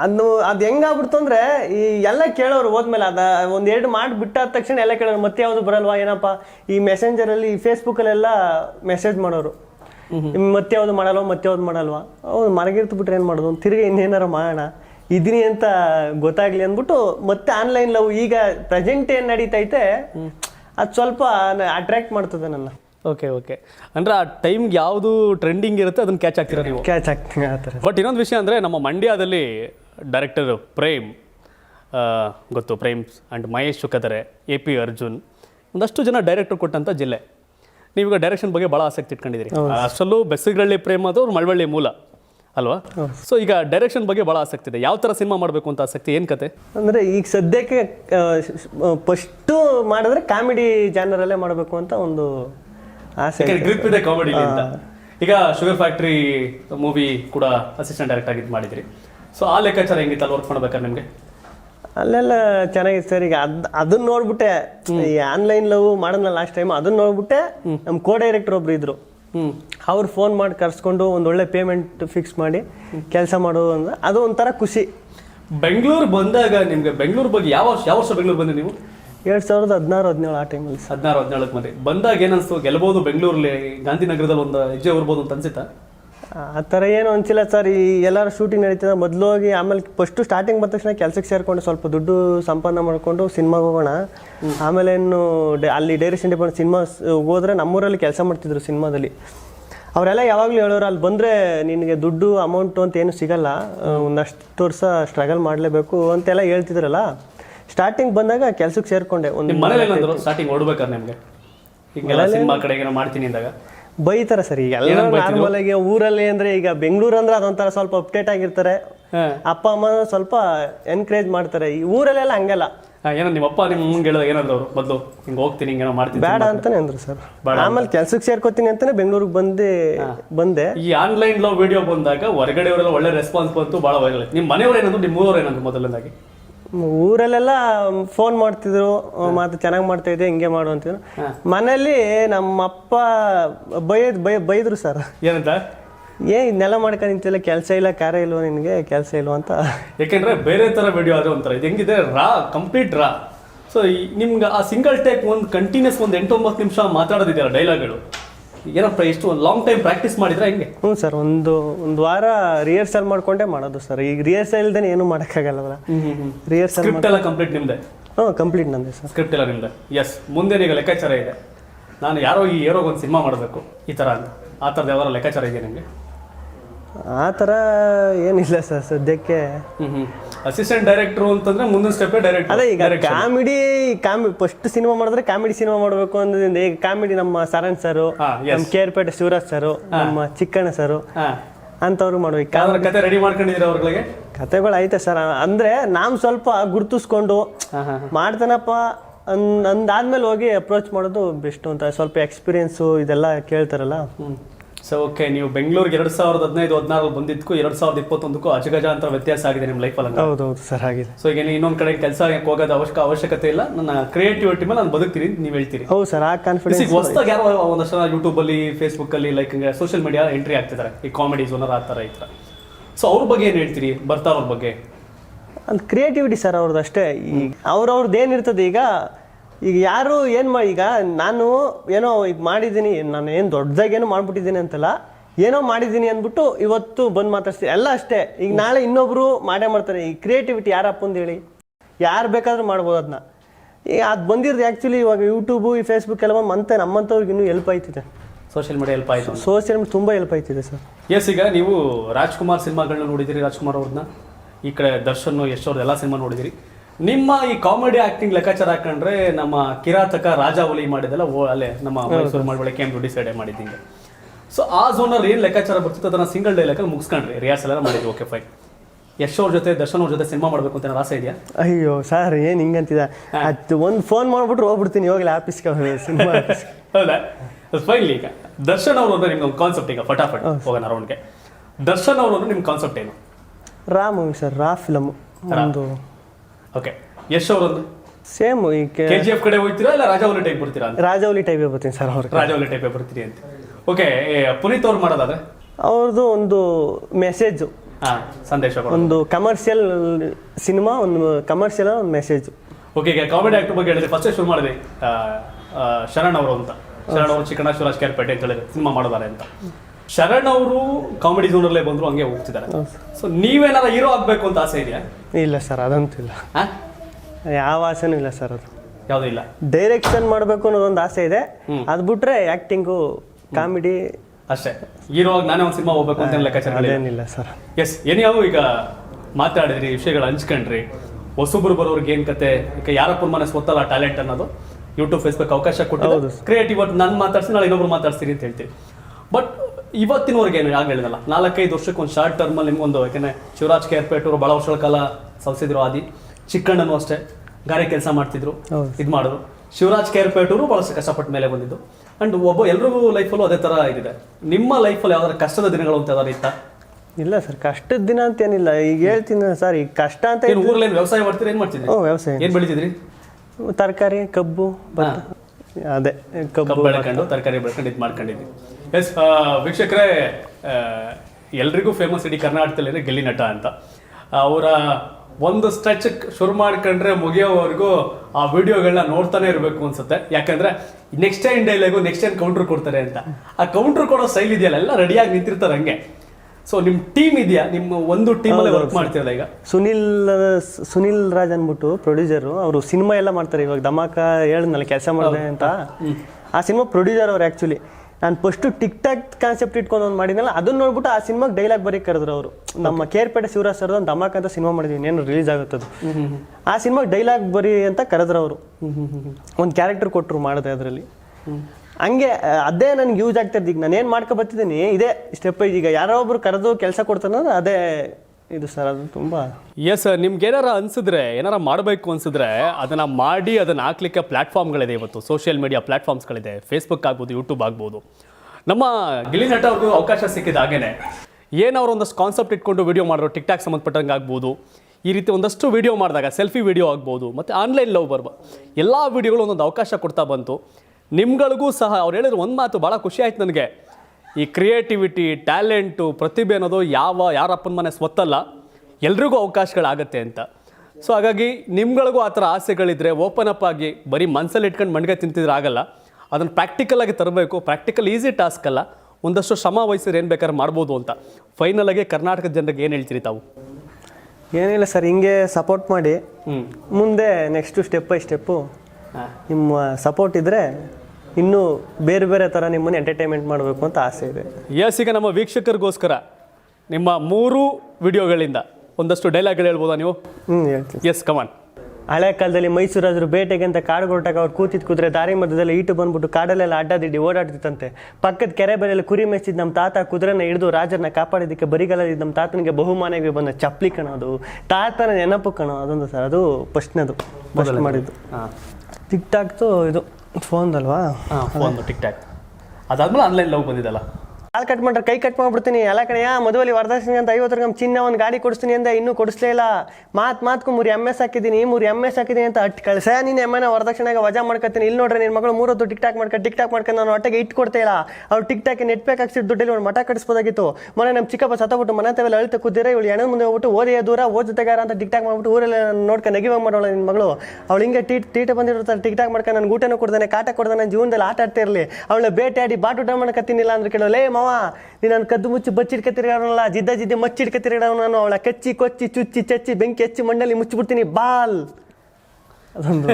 ಅದು ಅದು ಹೆಂಗಾಗ್ಬಿಡ್ತು ಅಂದರೆ ಈ ಎಲ್ಲ ಕೇಳೋರು ಹೋದ್ಮೇಲೆ ಅದ ಒಂದು ಎರಡು ಮಾಡಿ ಬಿಟ್ಟಾದ ತಕ್ಷಣ ಎಲ್ಲ ಕೇಳೋರು ಮತ್ತೆ ಯಾವುದು ಬರಲ್ವಾ? ಏನಪ್ಪ? ಈ ಮೆಸೆಂಜರಲ್ಲಿ ಈ ಫೇಸ್ಬುಕ್ಕಲ್ಲೆಲ್ಲ ಮೆಸೇಜ್ ಮಾಡೋರು. ಮತ್ತೆ ಯಾವುದು ಮಾಡಲ್ವಾ ಮತ್ತೆ ಯಾವ್ದು ಮಾಡಲ್ವಾ? ಅವ್ನು ಮರಗಿರ್ತು ಬಿಟ್ರೆ ಏನು ಮಾಡೋದು? ತಿರ್ಗಿ ಇನ್ನೇನಾರ ಮಾಡೋಣ? ಇದೀನಿ ಅಂತ ಗೊತ್ತಾಗ್ಲಿ ಅಂದ್ಬಿಟ್ಟು ಮತ್ತೆ ಆನ್ಲೈನ್ ಲವ್ ಈಗ ಪ್ರೆಸೆಂಟ್ ಏನು ನಡೀತೈತೆ ಅದು ಸ್ವಲ್ಪ ಅಟ್ರಾಕ್ಟ್ ಮಾಡ್ತದೆ ನನ್ನ. ಓಕೆ ಓಕೆ ಅಂದ್ರೆ ಆ ಟೈಮ್ಗೆ ಯಾವುದು ಟ್ರೆಂಡಿಂಗ್ ಇರುತ್ತೆ ಅದನ್ನ ಕ್ಯಾಚ್ ಆಗ್ತೀರಾ ನೀವು? ಕ್ಯಾಚ್ ಆಗ್ತೀನಿ ಆ ಥರ. ಬಟ್ ಇನ್ನೊಂದು ವಿಷಯ ಅಂದರೆ ನಮ್ಮ ಮಂಡ್ಯದಲ್ಲಿ ಡೈರೆಕ್ಟರ್ ಪ್ರೇಮ್ ಗೊತ್ತು Prem and Mahesh ಶುಕದರೆ A P Arjun ಒಂದಷ್ಟು ಜನ ಡೈರೆಕ್ಟರ್ ಕೊಟ್ಟಂಥ ಜಿಲ್ಲೆ. ನೀವೀಗ ಡೈರೆಕ್ಷನ್ ಬಗ್ಗೆ ಭಾಳ ಆಸಕ್ತಿ ಇಟ್ಕೊಂಡಿದ್ದೀರಿ. ಅಷ್ಟರಲ್ಲೂ ಬೆಸ್ಸಿಗಳ್ಳಿ ಪ್ರೇಮ ಅದು ಅವ್ರು ಮಳವಳ್ಳಿ ಮೂಲ ಅಲ್ವಾ? ಸೊ ಈಗ ಡೈರೆಕ್ಷನ್ ಬಗ್ಗೆ ಭಾಳ ಆಸಕ್ತಿ ಇದೆ. ಯಾವ ಥರ ಸಿನಿಮಾ ಮಾಡಬೇಕು ಅಂತ ಆಸಕ್ತಿ ಏನು ಕತೆ? ಅಂದರೆ ಈಗ ಸದ್ಯಕ್ಕೆ ಫಸ್ಟು ಮಾಡಿದ್ರೆ ಕಾಮಿಡಿ ಜಾನರಲ್ಲೇ ಮಾಡಬೇಕು ಅಂತ ಒಂದು ಆಸೆ ಗ್ರಿಪ್ ಇದೆ. ಕಾಮಿಡಿ ಅಂತ. ಈಗ ಶುಗರ್ ಫ್ಯಾಕ್ಟ್ರಿ ಮೂವಿ ಕೂಡ ಅಸಿಸ್ಟೆಂಟ್ ಡೈರೆಕ್ಟ್ ಆಗಿದ್ದು ಮಾಡಿದ್ರಿ. ಸೊ ಆ ಲೆಕ್ಕಾಚಾರ ಹೆಂಗಿತ್ತು ಅಲ್ಲಿ ವರ್ಕ್ ಮಾಡ್ಬೇಕಾದ್ರೆ ನಿಮಗೆ? ಅಲ್ಲೆಲ್ಲ ಚೆನ್ನಾಗಿತ್ತು ಸರ್. ಈಗ ಅದ್ ಅದನ್ನ ನೋಡ್ಬಿಟ್ಟೆ. ಈ ಆನ್ಲೈನ್ ಲವ್ ಮಾಡೋಣ ಲಾಸ್ಟ್ ಟೈಮ್ ಅದನ್ನ ನೋಡ್ಬಿಟ್ಟೆ. ನಮ್ಮ ಕೋ ಡೈರೆಕ್ಟರ್ ಒಬ್ರು ಇದ್ರು. ಅವ್ರು ಫೋನ್ ಮಾಡಿ ಕರ್ಸ್ಕೊಂಡು ಒಂದು ಒಳ್ಳೆ ಪೇಮೆಂಟ್ ಫಿಕ್ಸ್ ಮಾಡಿ ಕೆಲಸ ಮಾಡೋದು ಅಂದ್ರೆ ಅದು ಒಂಥರ ಖುಷಿ. ಬೆಂಗಳೂರು ಬಂದಾಗ ನಿಮ್ಗೆ ಬೆಂಗಳೂರು ಬಗ್ಗೆ ಯಾವ ವರ್ಷ ಯಾವ ವರ್ಷ ಬೆಂಗಳೂರು ಬಂದೆ ನೀವು? ಎರಡು ಸಾವಿರದ ಹದಿನಾರು ಹದಿನೇಳು ಆ ಟೈಮಲ್ಲಿ ಹದಿನಾರು ಹದಿನೇಳಕ್ಕೆ ಮತ್ತೆ ಬಂದಾಗ ಏನನ್ಸ್ತು? ಗೆಲ್ಬೋದು ಬೆಂಗಳೂರಲ್ಲಿ ಗಾಂಧಿನಗರದಲ್ಲಿ ಒಂದು ಹೆಜ್ಜೆ ಹೊರ್ಬೋದು ಅಂತ ಅನ್ಸಿತ್ತಾ? ಆ ಥರ ಏನು ಅನಿಸಿಲ್ಲ ಸರ್ ಈ ಎಲ್ಲರೂ ಶೂಟಿಂಗ್ ನಡೀತದೆ. ಮೊದಲು ಹೋಗಿ ಆಮೇಲೆ ಫಸ್ಟು ಸ್ಟಾರ್ಟಿಂಗ್ ಬಂದ ತಕ್ಷಣ ಕೆಲಸಕ್ಕೆ ಸೇರಿಕೊಂಡು ಸ್ವಲ್ಪ ದುಡ್ಡು ಸಂಪಾದನೆ ಮಾಡಿಕೊಂಡು ಸಿನಿಮಾಗೆ ಹೋಗೋಣ. ಆಮೇಲೆ ಇನ್ನು ಅಲ್ಲಿ ಡೈರೆಕ್ಷನ್ ಡಿಪಾರ್ಟ್ಮೆಂಟ್ ಸಿನಿಮಾ ಹೋದ್ರೆ ನಮ್ಮೂರಲ್ಲಿ ಕೆಲಸ ಮಾಡ್ತಿದ್ರು ಸಿನಿಮಾದಲ್ಲಿ ಅವರೆಲ್ಲ ಯಾವಾಗಲೂ ಹೇಳೋರು ಅಲ್ಲಿ ಬಂದರೆ ನಿನಗೆ ದುಡ್ಡು ಅಮೌಂಟು ಅಂತ ಏನು ಸಿಗಲ್ಲ. ಒಂದಷ್ಟು ವರ್ಷ ಸ್ಟ್ರಗಲ್ ಮಾಡಲೇಬೇಕು ಅಂತೆಲ್ಲ ಹೇಳ್ತಿದ್ರಲ್ಲ. ಸ್ಟಾರ್ಟಿಂಗ್ ಬಂದಾಗ ಕೆಲಸಕ್ಕೆ ಸೇರಿಕೊಂಡೆ. ಒಂದು ಸ್ಟಾರ್ಟಿಂಗ್ ಓಡಬೇಕಾದ್ರೆ ನಿಮಗೆ? ಹಿಂಗೆಲ್ಲ ಸಿನಿಮಾ ಕಡೆ ಮಾಡ್ತೀನಿ ಅಂದಾಗ. ಬೈತಾರೆ ಸರ್ ಈಗ. ಎಲ್ಲ ನಾರ್ಮಲ್ ಆಗಿ ಊರಲ್ಲಿ ಅಂದ್ರೆ ಈಗ ಬೆಂಗಳೂರು ಅಂದ್ರೆ ಅದೊಂಥರ ಸ್ವಲ್ಪ ಅಪ್ಡೇಟ್ ಆಗಿರ್ತಾರೆ. ಅಪ್ಪ ಅಮ್ಮ ಸ್ವಲ್ಪ ಎನ್ಕರೇಜ್ ಮಾಡ್ತಾರೆ. ಈ ಊರಲ್ಲೆಲ್ಲ ಹಂಗಲ್ಲ. ಏನೋ ನಿಮ್ಮ ಅಪ್ಪ ನಿಮ್ಮ ಮುಂದೆ ಹೇಳಿದಾಗ ಏನಾದ್ರು ಅವರು? ಮೊದಲು ಹಿಂಗೆ ಹೋಗ್ತೀನಿ ಹಿಂಗೇನೋ ಮಾಡ್ತೀನಿ ಬೇಡ ಅಂತಾನೆ ಅಂದ್ರು ಸರ್. ಆಮೇಲೆ ಕೆಲ್ಸಕ್ಕೆ ಸೇರ್ಕೋತೀನಿ ಅಂತಾನೆ ಬೆಂಗಳೂರಿಗೆ ಬಂದೆ ಬಂದೆ. ಈ ಆನ್ಲೈನ್ ಲವ್ ವಿಡಿಯೋ ಬಂದಾಗ ಹೊರಗಡೆಯವರೆಲ್ಲ ಒಳ್ಳೆ ರೆಸ್ಪಾನ್ಸ್ ಬಂತು ಭಾಳ ವೈರಲ್ ನಿಮ್ಮ ಮನೆಯವ್ರು ಏನಂದ್ರು ನಿಮ್ಮ ಊರವ್ರು ಏನಂದ್ರು ಮೊದಲನೇದಾಗಿ? ಊರಲ್ಲೆಲ್ಲ ಫೋನ್ ಮಾಡ್ತಿದ್ರು ಮಾತು ಚೆನ್ನಾಗಿ ಮಾಡ್ತಾ ಇದ್ದೆ ಹಿಂಗೆ ಮಾಡು ಅಂತಿದ್ರು. ಮನೇಲಿ ನಮ್ಮ ಅಪ್ಪ ಬೈದ್ ಬೈ ಬೈದ್ರು ಸರ್ ಏನಂತ? ಏ ಇದನ್ನೆಲ್ಲ ಮಾಡ್ಕೊಂಡು ನಿಂತಿಲ್ಲ ಕೆಲಸ ಇಲ್ಲ ಕಾರ್ಯ ಇಲ್ವ ನಿನಗೆ ಕೆಲಸ ಇಲ್ವ ಅಂತ. ಯಾಕೆಂದ್ರೆ ಬೇರೆ ಥರ ವಿಡಿಯೋ ಆದ್ರೆ ಒಂಥರ ಇದು ಹೆಂಗಿದೆ? ರಾ ಕಂಪ್ಲೀಟ್ ರಾ ಸೊ ನಿಮ್ಗೆ ಆ ಸಿಂಗಲ್ ಟೇಕ್ ಒಂದು ಕಂಟಿನ್ಯೂಸ್ ಒಂದು ಎಂಟೊಂಬತ್ತು ನಿಮಿಷ ಮಾತಾಡೋದಿದೆಯಲ್ಲ ಡೈಲಾಗ್ಗಳು ಏನಪ್ಪ ಎಷ್ಟು ಒಂದು ಲಾಂಗ್ ಟೈಮ್ ಪ್ರಾಕ್ಟೀಸ್ ಮಾಡಿದ್ರೆ ಹೆಂಗೆ? ಹ್ಞೂ ಸರ್ ಒಂದು ಒಂದು ವಾರ ರಿಹರ್ಸಲ್ ಮಾಡ್ಕೊಂಡೇ ಮಾಡೋದು ಸರ್. ಈಗ ರಿಹರ್ಸಲ್ ಇಲ್ದೇ ಏನು ಮಾಡೋಕ್ಕಾಗಲ್ಲ ರಿಹರ್ಸಲ್ ಸ್ಕ್ರಿಪ್ಟ್ ಎಲ್ಲ ಕಂಪ್ಲೀಟ್ ನಿಮ್ದೆ? ಹ್ಞೂ ಕಂಪ್ಲೀಟ್ ನಂದೆ ಸರ್. ಸ್ಕ್ರಿಪ್ಟ್ ಎಲ್ಲ ನಿಮ್ದೆ? ಎಸ್ ಮುಂದೆ ಈಗ ಲೆಕ್ಕಾಚಾರ ಇದೆ. ನಾನು ಯಾರೋ ಈ ಏರೋಗೊಂದು ಒಂದು ಸಿನಿಮಾ ಮಾಡಬೇಕು. ಈ ಥರ ಅಂತ. ಆ ಥರದ ಯಾವ್ದಾರ ಲೆಕ್ಕಾಚಾರ ಇದೆಯಾ ನಿಮಗೆ? ಆ ಥರ ಏನಿಲ್ಲ ಸರ್ ಸದ್ಯಕ್ಕೆ. ಅಸಿಸ್ಟೆಂಟ್ ಡೈರೆಕ್ಟ್ರು ಅಂತಂದ್ರೆ ಮುಂದಿನ ಸ್ಟೆಪ್ ಡೈರೆಕ್ಟ್ ಅದೇ ಈಗ ಕಾಮಿಡಿ ಕಾಮಿ ಫಸ್ಟ್ ಸಿನಿಮಾ ಮಾಡಿದ್ರೆ ಕಾಮಿಡಿ ಸಿನಿಮಾ ಮಾಡಬೇಕು ಅನ್ನೋದ್ರಿಂದ ಈಗ ಕಾಮಿಡಿ ನಮ್ಮ ಸರಣ್ ಸರು ಕೆ ನಮ್ಮ ಪೇಟೆ ಶಿವರಾಜ್ ಸರು ನಮ್ಮ ಚಿಕ್ಕಣ್ಣ ಸರು ಅಂಥವ್ರು ಮಾಡ್ಬೇಕು. ಕತೆ ರೆಡಿ ಮಾಡ್ಕೊಂಡಿದ್ದೀರಾ ಅವ್ರಗಳಿಗೆ? ಕತೆಗಳು ಐತೆ ಸರ್. ಅಂದ್ರೆ ನಾವು ಸ್ವಲ್ಪ ಗುರ್ತಿಸ್ಕೊಂಡು ಮಾಡ್ತಾನಪ್ಪ ಅನ್ ಅಂದಾದ್ಮೇಲೆ ಹೋಗಿ ಅಪ್ರೋಚ್ ಮಾಡೋದು ಬೆಸ್ಟ್ ಅಂತ. ಸ್ವಲ್ಪ ಎಕ್ಸ್ಪೀರಿಯನ್ಸು ಇದೆಲ್ಲ ಕೇಳ್ತಾರಲ್ಲ. ಸೊ ಓಕೆ ನೀವು ಬೆಂಗಳೂರಿಗೆ ಎರಡು ಸಾವಿರದ ಹದಿನೈದು ಹದಿನಾರು ಬಂದಿದ್ದಕ್ಕೂ ಎರಡು ಸಾವಿರದ ಇಪ್ಪತ್ತೊಂದಕ್ಕೂ ಅಜಗಜ ಅಂತ ವ್ಯತ್ಯಾಸ ಆಗಿದೆ ನಿಮ್ಮ ಲೈಫಲ್ಲಿ ಹೌದೌದು ಸರ್ ಆಗಿದೆ ಸೊ ಈಗ ಇನ್ನೊಂದು ಕಡೆ ಕೆಲಸ ಹೋಗೋದು ಅವಶ್ಯಕ ಅವಶ್ಯಕತೆ ಇಲ್ಲ. ನನ್ನ ಕ್ರಿಯೇಟಿವಿಟಿ ಮೇಲೆ ನಾನು ಬದುಕ್ತೀನಿ ನೀವು ಹೇಳ್ತೀರಿ. ಹೌದು ಸರ್ ಆ ಕಾನ್ಫಿಡೆನ್ಸ್ ಈಗ ಹೊಸದಾಗ ಯಾರೋ ಒಂದಷ್ಟು ಜನ ಯೂಟ್ಯೂಬಲ್ಲಿ ಫೇಸ್ಬುಕ್ಕಲ್ಲಿ ಲೈಕ್ ಹಿಂಗೆ ಸೋಷಿಯಲ್ ಮೀಡಿಯಾ ಎಂಟ್ರಿ ಆಗ್ತಿದ್ದಾರೆ ಈ ಕಾಮಿಡಿ ಜೋನರ್ ಆ ಥರ ಈ ಥರ. ಸೊ ಅವ್ರ ಬಗ್ಗೆ ಏನು ಹೇಳ್ತೀರಿ? ಬರ್ತಾರವ್ರ ಬಗ್ಗೆ? ಅಂದ್ ಕ್ರಿಯೇಟಿವಿಟಿ ಸರ್ ಅವ್ರದ್ದು ಅಷ್ಟೇ. ಈ ಅವ್ರವ್ರದ್ದು ಏನಿರ್ತದೆ ಈಗ ಈಗ ಯಾರು ಏನು ಮಾ ಈಗ ನಾನು ಏನೋ ಈಗ ಮಾಡಿದ್ದೀನಿ ನಾನು ಏನು ದೊಡ್ಡದಾಗೇನೋ ಮಾಡ್ಬಿಟ್ಟಿದ್ದೀನಿ ಅಂತಲ್ಲ ಏನೋ ಮಾಡಿದ್ದೀನಿ ಅಂದ್ಬಿಟ್ಟು ಇವತ್ತು ಬಂದು ಮಾತಾಡ್ತೀನಿ ಎಲ್ಲ ಅಷ್ಟೇ. ಈಗ ನಾಳೆ ಇನ್ನೊಬ್ರು ಮಾಡೇ ಮಾಡ್ತಾರೆ. ಈ ಕ್ರಿಯೇಟಿವಿಟಿ ಯಾರಪ್ಪ ಅಂತ ಹೇಳಿ. ಯಾರು ಬೇಕಾದ್ರೂ ಮಾಡ್ಬೋದು ಅದನ್ನ ಈಗ ಅದು ಬಂದಿರೋದು ಆ್ಯಕ್ಚುಲಿ ಇವಾಗ ಯೂಟ್ಯೂಬು ಈ ಫೇಸ್ಬುಕ್ ಎಲ್ಲ ಮತ್ತೆ ನಮ್ಮಂಥವ್ರಿಗೆ ಇನ್ನೂ ಹೆಲ್ಪ್ ಆಯ್ತಿದೆ. ಸೋಷಿಯಲ್ ಮೀಡಿಯಾ ಹೆಲ್ಪ್ ಆಯಿತು. ಸೋಷಿಯಲ್ ಮೀಡಿಯಾ ತುಂಬ ಹೆಲ್ಪ್ ಆಯ್ತಿದೆ ಸರ್ ಎಸ್ ಈಗ ನೀವು ರಾಜ್ಕುಮಾರ್ ಸಿನಿಮಾಗಳನ್ನ ನೋಡಿದಿರಿ ರಾಜ್ಕುಮಾರ್ ಅವ್ರನ್ನ. ಈ ಕಡೆ ದರ್ಶನ್ ಯಶ್ ಅವ್ರದ್ದು ಎಲ್ಲ ಸಿನಿಮಾ ನೋಡಿದಿರಿ ನಿಮ್ಮ ಈ ಕಾಮಿಡಿ ಆಕ್ಟಿಂಗ್ ಲೆಕ್ಕಾಚಾರ ಹಾಕೊಂಡ್ರೆ ನಮ್ಮ ಕಿರಾತಕ ರಾಜಾವಲಿ ಮಾಡಿದೆಲ್ಲ ಓ ಅಲ್ಲೇ ನಮ್ಮ ಮೈಸೂರು ಮಾಡಬೇಕು ಕೆಂಪು ಡಿಸೈಡ್ ಮಾಡಿದ್ದೀನಿ ಸೊ ಆ ಝೋನಲ್ಲಿ ಏನು ಲೆಕ್ಕಾಚಾರ ಬರ್ತಿತ್ತು ಅದನ್ನ ಸಿಂಗಲ್ ಡೈಲಾಗಲ್ಲಿ ಮುಗಿಸ್ಕೊಂಡ್ರಿ ರಿಯಾಸ್ ಎಲ್ಲ ಮಾಡಿದ್ವಿ ಓಕೆ ಫೈನ್ ಯಶ್ ಅವ್ರ ಜೊತೆ ದರ್ಶನ್ ಅವ್ರ ಜೊತೆ ಸಿನಿಮಾ ಮಾಡಬೇಕು ಅಂತ ಆಸೆ ಇದೆಯಾ? ಅಯ್ಯೋ ಸರ್ ಏನು ಹಿಂಗಂತಿದ? ಅದು ಒಂದು ಫೋನ್ ಮಾಡ್ಬಿಟ್ರು ಹೋಗ್ಬಿಡ್ತೀನಿ ಹೋಗಲಿ ಆಫೀಸ್ಗೆ ಸಿನಿಮಾ ಹೌದಾ? ಫೈನಲಿ ಈಗ ದರ್ಶನ್ ಅವರು ಅಂದ್ರೆ ನಿಮ್ಗೆ ಒಂದು ಕಾನ್ಸೆಪ್ಟ್ ಈಗ ಫಟಾಫಟ್ ಹೋಗೋಣ ರೌಂಡ್ಗೆ ದರ್ಶನ್ ಅವರು ನಿಮ್ಮ ಕಾನ್ಸೆಪ್ಟ್ ಏನು? Raw movie sir raw film ಒಂದು ಓಕೆ ಯಶ್ ಅವರೊಂದು ಸೇಮ್ ಈ ಕೆ ಜಿ ಎಫ್ ಕಡೆ ಹೋಗ್ತೀರಾ ಇಲ್ಲ ರಾಜಾವಲಿ ಟೈಪ್ ಬರ್ತೀರಾ ಅಂತ? ರಾಜವಲಿ ಟೈಪ್ ಬರ್ತೀನಿ ಸರ್ ಅವ್ರಿಗೆ. ರಾಜಾವಲಿ ಟೈಪ್ ಬರ್ತೀರಿ ಅಂತ. ಓಕೆ ಪುನೀತ್ ಅವ್ರು ಮಾಡೋದಾದ್ರೆ? ಅವ್ರದ್ದು ಒಂದು ಮೆಸೇಜು ಹಾ ಸಂದೇಶ ಕೊಡೋದು ಒಂದು ಕಮರ್ಷಿಯಲ್ ಸಿನಿಮಾ ಒಂದು ಕಮರ್ಷಿಯಲ್ ಒಂದು ಮೆಸೇಜ್ ಓಕೆ ಈಗ ಕಾಮಿಡಿ ಆಕ್ಟರ್ ಬಗ್ಗೆ ಹೇಳಿದ್ರೆ ಫಸ್ಟ್ ಶುರು ಮಾಡಿದೆ ಶರಣ್ ಅವರು ಅಂತ. ಶರಣ್ ಅವರು ಚಿಕ್ಕಣ್ಣ ಶಿವರಾಜ್ ಕೇರ್ಪೇಟೆ ಅಂತ ಹೇಳಿದ್ರೆ ಸಿನಿಮಾ ಮಾಡೋದಾರೆ ಅಂತ. ಶರಣ್ ಅವರು ಕಾಮಿಡಿ ಝೋನಲ್ಲೇ ಬಂದ್ರು ಹಂಗೆ ಹೋಗ್ತಿದ್ದಾರೆ. ಸೊ ನೀವೇನಾರ ಹೀರೋ ಆಗ್ಬೇಕು ಅಂತ ಆಸೆ ಇದೆಯಾ? ಇಲ್ಲ ಸರ್ ಅದಂತಿಲ್ಲ ಯಾವ ಆಸೆನೂ ಇಲ್ಲ ಸರ್ ಅದು. ಯಾವುದೂ ಇಲ್ಲ? ಡೈರೆಕ್ಷನ್ ಮಾಡಬೇಕು ಅನ್ನೋದೊಂದು ಆಸೆ ಇದೆ. ಅದು ಬಿಟ್ರೆ ಆ್ಯಕ್ಟಿಂಗು ಕಾಮಿಡಿ ಅಷ್ಟೇ. ಹೀರೋ ಆಗಿ ನಾನೇ ಒಂದು ಸಿನಿಮಾ ಹೋಗ್ಬೇಕು ಅಂತ ಲೆಕ್ಕಾಚಾರ ಏನಿಲ್ಲ ಸರ್. ಎಸ್ ಏನ್ಯಾವ ಈಗ ಮಾತಾಡಿದ್ರಿ ವಿಷಯಗಳು ಹಂಚ್ಕೊಂಡ್ರಿ. ಹೊಸಬ್ರು ಬರೋರ್ಗೆ ಏನ್ ಕತೆ? ಈಗ ಯಾರಪ್ಪ ಮನೆ ಸ್ವತ್ತಲ್ಲ ಟ್ಯಾಲೆಂಟ್ ಅನ್ನೋದು? ಯೂಟ್ಯೂಬ್ ಫೇಸ್ಬುಕ್ ಅವಕಾಶ ಕೊಟ್ಟು ಕ್ರಿಯೇಟಿವ್ ನಾನು ಮಾತಾಡ್ಸಿ ನಾಳೆ ಇನ್ನೊಬ್ರು ಮಾತಾಡ್ತೀನಿ ಅಂತ ಹೇಳ್ತೀವಿ. ಬಟ್ ಇವತ್ತಿನವರೆಗೆ ಏನು ಯಾಕೆ ಹೇಳಿದಲ್ಲ? ನಾಲ್ಕೈದು ವರ್ಷಕ್ಕೆ ಒಂದು ಶಾರ್ಟ್ ಟರ್ಮಲ್ಲಿ ನಿಮ್ಗೊಂದು ಯಾಕೆಂದ್ರೆ ಶಿವರಾಜ್ ಕೇರ್ಪೇಟ್ ಅವರು ಭಾಳ ವರ್ಷಗಳ ಕಾಲ ಸಲ್ಸಿದ್ರು ಆದಿ. ಚಿಕ್ಕಣ್ಣನು ಅಷ್ಟೇ ಗಾರೆ ಕೆಲಸ ಮಾಡ್ತಿದ್ರು ಇದು ಮಾಡಿದ್ರು. ಶಿವರಾಜ್ ಕೇರ್ಪೇಟ್ ಅವರು ಭಾಳಷ್ಟು ಕಷ್ಟಪಟ್ಟ ಮೇಲೆ ಬಂದಿದ್ದು. ಅಂಡ್ ಒಬ್ಬ ಎಲ್ರಿಗೂ ಲೈಫಲ್ಲೂ ಅದೇ ಥರ ಇದಿದೆ. ನಿಮ್ಮ ಲೈಫಲ್ಲಿ ಯಾವ್ದಾದ್ರು ಕಷ್ಟದ ದಿನಗಳು ಅಂತ ಯಾವ್ದಾರು ಇತ್ತಾ? ಇಲ್ಲ ಸರ್ ಕಷ್ಟದ ದಿನ ಅಂತ ಏನಿಲ್ಲ. ಈಗ ಹೇಳ್ತೀನಿ ಸರ್ ಈಗ ಕಷ್ಟ ಅಂತ ಏನು ಊರಲ್ಲಿ ಏನು ವ್ಯವಸಾಯ ಮಾಡ್ತೀರಿ ಏನು ಮಾಡ್ತಿದ್ರಿ? ಹ್ಞೂ ವ್ಯವಸಾಯ. ಏನ್ ಬೆಳಿತಿದ್ರಿ? ತರಕಾರಿ ಕಬ್ಬು ಭತ್ತ. ಅದೇ ಕಬ್ಬು ಕಬ್ಬು ಬೆಳ್ಕೊಂಡು ತರಕಾರಿ ಬೆಳ್ಕೊಂಡು ಇದು ಮಾಡ್ಕೊಂಡಿದ್ವಿ. ಎಸ್ ವೀಕ್ಷಕರೇ ಆ, ಎಲ್ರಿಗೂ ಫೇಮಸ್ ಇಡೀ ಕರ್ನಾಟಕದಲ್ಲಿ ಗಿಲ್ಲಿ ನಟ ಅಂತ. ಅವರ ಒಂದು ಸ್ಟ್ರೆಚ್ ಶುರು ಮಾಡ್ಕೊಂಡ್ರೆ ಮುಗಿಯೋವರೆಗೂ ಆ ವಿಡಿಯೋಗಳನ್ನ ನೋಡ್ತಾನೆ ಇರಬೇಕು ಅನ್ಸುತ್ತೆ. ಯಾಕಂದ್ರೆ next time dialogue next time counter ಕೊಡ್ತಾರೆ ಅಂತ. ಆ ಕೌಂಟರ್ ಕೊಡೋ ಸ್ಟೈಲ್ ಇದೆಯಲ್ಲ ಎಲ್ಲ ರೆಡಿಯಾಗಿ ನಿಂತಿರ್ತಾರೆ ಹಂಗೆ. ಸೊ ನಿಮ್ ಟೀಮ್ ಇದೆಯಾ? ನಿಮ್ಮ ಒಂದು ಟೀಮಲ್ಲಿ ವರ್ಕ್ ಮಾಡ್ತಿರಲ್ಲ ಈಗ? ಸುನಿಲ್ ಸುನಿಲ್ ರಾಜ್ ಅಂದ್ಬಿಟ್ಟು ಪ್ರೊಡ್ಯೂಸರು ಅವರು ಸಿನಿಮಾ ಎಲ್ಲ ಮಾಡ್ತಾರೆ ಇವಾಗ. ಧಮಾಕ ಹೇಳಿದ್ನಲ್ಲ ಕೆಲಸ ಮಾಡಿದೆ ಅಂತ. ಆ ಸಿನಿಮಾ ಪ್ರೊಡ್ಯೂಸರ್ ಅವ್ರು ಆ್ಯಕ್ಚುಲಿ ನಾನು ಫಸ್ಟು ಟಿಕ್ ಟಾಕ್ ಕಾನ್ಸೆಪ್ಟ್ ಇಟ್ಕೊಂಡು ಒಂದು ಮಾಡಿದ್ನಲ್ಲ ಅದನ್ನ ನೋಡ್ಬಿಟ್ಟು ಆ ಸಿನಿಮಾಗೆ ಡೈಲಾಗ್ ಬರೀ ಕರೆದ್ರು ಅವರು. ನಮ್ಮ ಕೇರ್ಪೇಟೆ ಶಿವರಾಜ್ ಸರ್ದು ಒಂದು ಧಮಾಕ್ ಅಂತ ಸಿನಿಮಾ ಮಾಡಿದ್ವಿ ಏನು ರಿಲೀಸ್ ಆಗುತ್ತದು. ಆ ಸಿನಿಮಾಗೆ ಡೈಲಾಗ್ ಬರೀ ಅಂತ ಕರೆದ್ರು ಅವರು. ಒಂದು ಕ್ಯಾರೆಕ್ಟರ್ ಕೊಟ್ಟರು ಮಾಡಿದೆ ಅದರಲ್ಲಿ. ಹಂಗೆ ಅದೇ ನನಗೆ ಯೂಸ್ ಆಗ್ತಾ ಈಗ ನಾನು ಏನು ಮಾಡ್ಕೊ ಬರ್ತಿದ್ದೀನಿ ಇದೇ ಸ್ಟೆಪ್ ಈಗ ಯಾರೋ ಒಬ್ರು ಕರೆದು ಕೆಲಸ ಕೊಡ್ತಾನೆ ಅದೇ ಇದು ಸರ್, ಅದು ತುಂಬ ಎಸ್ ನಿಮ್ಗೆ ಏನಾರ ಅನ್ಸಿದ್ರೆ, ಏನಾರ ಮಾಡಬೇಕು ಅನ್ಸಿದ್ರೆ, ಅದನ್ನ ಮಾಡಿ ಅದನ್ನ ಹಾಕ್ಲಿಕ್ಕೆ ಪ್ಲಾಟ್ಫಾರ್ಮ್ಗಳಿದೆ ಇವತ್ತು. ಸೋಷಿಯಲ್ ಮೀಡಿಯಾ ಪ್ಲಾಟ್ಫಾರ್ಮ್ಸ್ಗಳಿದೆ ಫೇಸ್ಬುಕ್ ಆಗ್ಬೋದು ಯೂಟ್ಯೂಬ್ ಆಗ್ಬೋದು. ನಮ್ಮ ಗಿಲ್ಲಿ ನಟ ಅವ್ರಿಗೂ ಅವಕಾಶ ಸಿಕ್ಕಿದ ಹಾಗೇನೆ. ಏನು ಅವ್ರು ಒಂದಷ್ಟು ಕಾನ್ಸೆಪ್ಟ್ ಇಟ್ಕೊಂಡು ವಿಡಿಯೋ ಮಾಡೋರು ಟಿಕ್ ಟಾಕ್ ಸಂಬಂಧಪಟ್ಟಂಗೆ ಆಗ್ಬೋದು. ಈ ರೀತಿ ಒಂದಷ್ಟು ವಿಡಿಯೋ ಮಾಡಿದಾಗ ಸೆಲ್ಫಿ ವಿಡಿಯೋ ಆಗ್ಬೋದು, ಮತ್ತು ಆನ್ಲೈನ್ ಲವ್ ಬರ್ಬ ಎಲ್ಲ ವಿಡಿಯೋಗಳು ಒಂದೊಂದು ಅವಕಾಶ ಕೊಡ್ತಾ ಬಂತು. ನಿಮ್ಗಳಿಗೂ ಸಹ ಅವ್ರು ಹೇಳಿದ್ರು ಒಂದು ಮಾತು ಭಾಳ ಖುಷಿ ಆಯ್ತು ನನಗೆ. ಈ ಕ್ರಿಯೇಟಿವಿಟಿ ಟ್ಯಾಲೆಂಟು ಪ್ರತಿಭೆ ಅನ್ನೋದು ಯಾವ ಯಾರಪ್ಪನ ಮನೆ ಸ್ವತ್ತಲ್ಲ ಎಲ್ರಿಗೂ ಅವಕಾಶಗಳಾಗತ್ತೆ ಅಂತ. ಸೊ ಹಾಗಾಗಿ ನಿಮ್ಗಳಿಗೂ ಆ ಥರ ಆಸೆಗಳಿದ್ರೆ ಓಪನ್ ಅಪ್ ಆಗಿ ಬರೀ ಮನಸ್ಸಲ್ಲಿ ಇಟ್ಕೊಂಡು ಮಣ್ಗೆ ತಿಂತಿದ್ರೆ ಆಗಲ್ಲ. ಅದನ್ನು ಪ್ರಾಕ್ಟಿಕಲ್ ಆಗಿ ತರಬೇಕು. ಪ್ರಾಕ್ಟಿಕಲ್ ಈಸಿ ಟಾಸ್ಕ್ ಅಲ್ಲ. ಒಂದಷ್ಟು ಶ್ರಮ ವಹಿಸಿದ್ರೆ ಏನು ಬೇಕಾದ್ರೆ ಮಾಡ್ಬೋದು ಅಂತ. ಫೈನಲ್ ಆಗಿ ಕರ್ನಾಟಕದ ಜನರಿಗೆ ಏನು ಹೇಳ್ತೀರಿ ತಾವು? ಏನಿಲ್ಲ ಸರ್ ಹಿಂಗೆ ಸಪೋರ್ಟ್ ಮಾಡಿ. ಹ್ಞೂ ಮುಂದೆ ನೆಕ್ಸ್ಟು ಸ್ಟೆಪ್ ಬೈ ಸ್ಟೆಪ್ಪು ನಿಮ್ಮ ಸಪೋರ್ಟ್ ಇದ್ದರೆ ಇನ್ನೂ ಬೇರೆ ಬೇರೆ ಥರ ನಿಮ್ಮನ್ನು ಎಂಟರ್ಟೈನ್ಮೆಂಟ್ ಮಾಡಬೇಕು ಅಂತ ಆಸೆ ಇದೆ. ಎಸ್ ಈಗ ನಮ್ಮ ವೀಕ್ಷಕರಿಗೋಸ್ಕರ ನಿಮ್ಮ ಮೂರು ವಿಡಿಯೋಗಳಿಂದ ಒಂದಷ್ಟು ಡೈಲಾಗ್ಗಳು ಹೇಳ್ಬೋದಾ ನೀವು? ಹ್ಞೂ ಹೇಳ್ತೀನಿ. ಎಸ್ ಕಮಾನ್ ಹಳೆ ಕಾಲದಲ್ಲಿ ಮೈಸೂರಾದ್ರು ಬೇಟೆಗೆ ಅಂತ ಕಾಡು ಹೊರಟಾಗ ಅವ್ರು ಕೂತಿದ್ ಕುದುರೆ ದಾರಿ ಮಧ್ಯದಲ್ಲಿ ಈಟು ಬಂದ್ಬಿಟ್ಟು ಕಾಡಲ್ಲೆಲ್ಲ ಅಡ್ಡಾದಿಡ್ಡಿ ಓಡಾಡ್ತಿತ್ತಂತೆ. ಪಕ್ಕದ ಕೆರೆ ಬರೆಯಲ್ಲಿ ಕುರಿ ಮೇಯಿಸಿದ ನಮ್ಮ ತಾತ ಕುದುರೆನ ಹಿಡಿದು ರಾಜರನ್ನ ಕಾಪಾಡಿದ್ದಕ್ಕೆ ಬರಿಗಾಲಲ್ಲಿ ನಮ್ಮ ತಾತನಿಗೆ ಬಹುಮಾನಗೆ ಬಂದ ಚಪ್ಪಲಿ ಕಣೋದು ತಾತನ ನೆನಪು ಕಣೋ ಅದೊಂದು ಸರ್ ಅದು ಫಸ್ಟ್ನದು ಫಸ್ಟ್ ಮಾಡಿದ್ದು. ಹಾಂ. ಟಿಕ್ ಟಾಕ್ದು ಇದು. ಫೋನ್ದಲ್ವಾ ಹಾಂ ಫೋನ್ ಟಿಕ್ ಟಾಕ್ ಅದಾದ್ಮೇಲೆ ಆನ್ಲೈನ್ ಲವ್ ಬಂದಿದ್ದಲ್ಲ. ಕಾಲ್ ಕಟ್ ಮಾಡ್ರೆ ಕೈ ಕಟ್ ಮಾಡ್ಬಿಡ್ತೀನಿ. ಎಲ್ಲ ಕಡೆಯ ಮದುವೆಲಿ ವರದಕ್ಷಿಣೆ ಅಂತ ಐವತ್ತು ಗ್ರಾಮ್ ಚಿನ್ನ ಒಂದು ಗಾಡಿ ಕೊಡಿಸ್ತೀನಿ ಅಂತ ಇನ್ನೂ ಕೊಡಿಸ್ಲೇ ಇಲ್ಲ. ಮಾತ್ ಮಾತ್ಕು ಮೂರು ಎಂ ಎಸ್ ಹಾಕಿದ್ದೀನಿ, ಮೂರು ಎಂ ಎಸ್ ಹಾಕಿದ್ದೀನಿ ಅಂತ ಅಟ್ ಕಳ್ಸ. ನೀನು ಎಮ್ಮನ ವರದಕ್ಷಿಣೆಗೆ ವಜಾ ಮಾಡ್ಕೊತೀನಿ ಇಲ್ಲಿ ನೋಡ್ರಿ ನಿನ್ನ ಮಗಳು ಮೂರೊತ್ತು ಟಿಕ್ ಟಾಕ್ ಮಾಡ್ಕೊಂಡು ಟಿಕ್ ಟಾಕ್ ಮಾಡ್ಕೊಂಡು ನಾನು ಹೊಟ್ಟೆಗೆ ಇಟ್ಟು ಕೊಡ್ತಾ ಇಲ್ಲ. ಅವ್ರು ಟಿಕ್ ಟಾಕ್ ನೆಟ್ ಪ್ಯಾಕ್ ಹಾಕ್ಸಿಟ್ಟು ದುಡ್ಡಲ್ಲಿ ಒಂದು ಮಠ ಕಟ್ಟಿಸ್ಬೋದಾಗಿತ್ತು ಮೊನ್ನೆ ನಮ್ಮ ಚಿಕ್ಕಪ್ಪ ಸತ್ತಬಿಟ್ಟು ಮನೆ ತವೆಲ್ಲ ಅಳ್ತ ಕೂತಿದ್ರೆ ಇವಳು ಹೆಣ ಮುಂದೆ ಹೋಗ್ಬಿಟ್ಟು ಓದಿಯ ದೂರ, ಓದ್ ಜೊತೆಗಾರ ಅಂತ ಟಿಕ್ ಟಾಕ್ ಮಾಡ್ಬಿಟ್ಟು ಊರಲ್ಲಿ ನೋಡ್ಕೊಂಡು ನೆಗಿವಾಗ ಮಾಡೋಳ ನಿನ್ನ ಮಗಳು. ಅವಳು ಹಿಂಗೆ ಟೀಟ್ ಟೀಟ ಬಂದಿರ್ತಾರೆ ಟಿಕ್ ಟಾಕ್ ಮಾಡ್ಕೊಂಡು ನಾನು ಊಟನೂ ಕೊಡ್ದಾನೆ, ಕಾಟ ಕೊಡ್ದಾನೆ ನನ್ನ ಜೀವನದಲ್ಲಿ ಆಟ ಆಡ್ತಾ ಇರಲಿ. ಬೇಟೆ ಆಡಿ ಬಾಟು ಊಟ ಮಾಡ್ಕೊತೀನಿಲ್ಲ ಅಂದ್ರೆ ಕೇಳೋ. ಲೇ ಮಾವ ನೀನು ನನ್ನ ಕದ್ದು ಮುಚ್ಚಿ ಬಚ್ಚಿಡ್ಕೆ ತಿರುಗಾಡೋನಲ್ಲ ಜಿದ್ದ ಜಿದ್ದೆ ಮಚ್ಚಿಡ್ಕೆ ತಿರುಗಾಡೋ ನಾನು ಅವಳ ಕಚ್ಚಿ ಕೊಚ್ಚಿ ಚುಚ್ಚಿ ಚಚ್ಚಿ ಬೆಂಕಿ ಹಚ್ಚಿ ಮಣ್ಣಲ್ಲಿ ಮುಚ್ಚಿಬಿಡ್ತೀನಿ ಬಾಲ್. ಅದೊಂದು